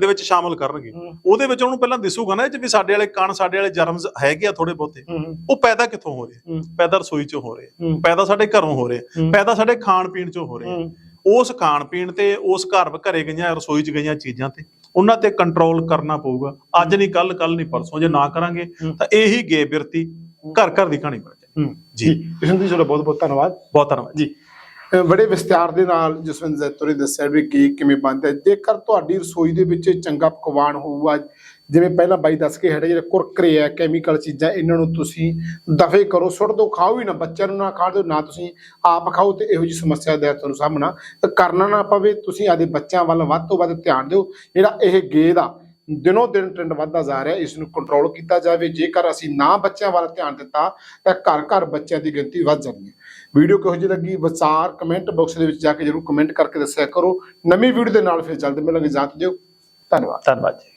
ਦੇ ਵਿੱਚ ਸ਼ਾਮਲ ਕਰਨਗੇ। ਉਹਦੇ ਵਿੱਚ ਉਹਨੂੰ ਪਹਿਲਾਂ ਦਿਸੂਗਾ ਨਾ ਇਹ 'ਚ ਵੀ ਸਾਡੇ ਵਾਲੇ ਕਣ ਸਾਡੇ ਵਾਲੇ ਜਰਮਸ ਹੈਗੇ ਆ ਥੋੜੇ ਬਹੁਤੇ ਉਹ ਪੈਦਾ ਕਿੱਥੋਂ ਹੋ ਰਹੇ ਪੈਦਾ ਰਸੋਈ 'ਚੋਂ ਹੋ ਰਹੇ। ਪੈਦਾ ਸਾਡੇ ਘਰੋਂ ਹੋ ਰਹੇ। ਪੈਦਾ ਸਾਡੇ ਖਾਣ ਪੀਣ 'ਚੋਂ ਹੋ ਰਹੇ। ਉਸ ਖਾਣ ਪੀਣ ਤੇ ਉਸ ਘਰ ਘਰੇ ਗਈਆਂ ਰਸੋਈ 'ਚ ਗਈਆਂ ਚੀਜ਼ਾਂ ਤੇ ਉਹਨਾਂ ਤੇ ਕੰਟਰੋਲ ਕਰਨਾ ਪਊਗਾ ਅੱਜ ਨਹੀਂ ਕੱਲ ਕੱਲ ਨਹੀਂ ਪਰਸੋਂ ਜੇ ਨਾ ਕਰਾਂਗੇ। ਤਾਂ ਇਹੀ ਗੇ ਬਿਰਤੀ ਘਰ ਘਰ ਦੀ ਕਹਾਣੀ ਬਣ ਜਾਏ ਜੀ। ਜੀ ਕਿਸ਼ਨ ਜੀ ਤੁਹਾਡਾ ਬਹੁਤ ਬਹੁਤ ਧੰਨਵਾਦ ਬਹੁਤ ਧੰਨਵਾਦ ਜੀ ਬੜੇ ਵਿਸਤਾਰ ਦੇ ਨਾਲ ਜਸਵਿੰਦਰ ਜ਼ੈਤੋ ਦੱਸਿਆ ਵੀ ਕੀ ਕਿਵੇਂ ਬਣਦਾ ਜੇਕਰ ਤੁਹਾਡੀ ਰਸੋਈ ਦੇ ਵਿੱਚ ਚੰਗਾ ਪਕਵਾਨ ਹੋਊਗਾ, ਜਿਵੇਂ ਪਹਿਲਾਂ ਬਾਈ ਦੱਸ ਕੇ ਹਟੇ, ਜਿਹੜੇ ਕੁਰਕਰੇ ਆ ਕੈਮੀਕਲ ਚੀਜ਼ਾਂ, ਇਹਨਾਂ ਨੂੰ ਤੁਸੀਂ ਦਫੇ ਕਰੋ, ਸੁੱਟ ਦੋ, ਖਾਓ ਹੀ ਨਾ, ਬੱਚਿਆਂ ਨੂੰ ਨਾ ਖਾਣ ਦਿਓ, ਨਾ ਤੁਸੀਂ ਆਪ ਖਾਓ ਤੇ ਇਹੋ ਜਿਹੀ ਸਮੱਸਿਆ ਦਾ ਤੁਹਾਨੂੰ ਸਾਹਮਣਾ ਕਰਨਾ ਨਾ ਪਵੇ, ਤੁਸੀਂ ਆਦੇ ਬੱਚਿਆਂ ਵੱਲ ਵੱਧ ਤੋਂ ਵੱਧ ਧਿਆਨ ਦਿਓ। ਜਿਹੜਾ ਇਹ ਗੇ ਦਾ ਦਿਨੋ ਦਿਨ ਟ੍ਰੈਂਡ ਵੱਧਦਾ ਜਾ ਰਿਹਾ, ਇਸ ਨੂੰ ਕੰਟਰੋਲ ਕੀਤਾ ਜਾਵੇ। ਜੇਕਰ ਅਸੀਂ ਨਾ ਬੱਚਿਆਂ ਵੱਲ ਧਿਆਨ ਦਿੱਤਾ, ਤਾਂ ਘਰ ਘਰ ਬੱਚਿਆਂ ਦੀ ਗਿਣਤੀ ਵੱਧ ਜਾਣੀ ਹੈ। ਵੀਡੀਓ ਕਿਹੋ ਜਿਹੀ ਲੱਗੀ, ਵਿਚਾਰ ਕਮੈਂਟ ਬਾਕਸ ਦੇ ਵਿੱਚ ਜਾ ਕੇ ਜਰੂਰ ਕਮੈਂਟ ਕਰਕੇ ਦੱਸਿਆ ਕਰੋ। ਨਵੀਂ ਵੀਡੀਓ ਦੇ ਨਾਲ ਫਿਰ ਜਲਦ ਮਿਲਾਂਗੇ ਜਾਂਚ ਦਿਓ। ਧੰਨਵਾਦ। ਧੰਨਵਾਦ ਜੀ।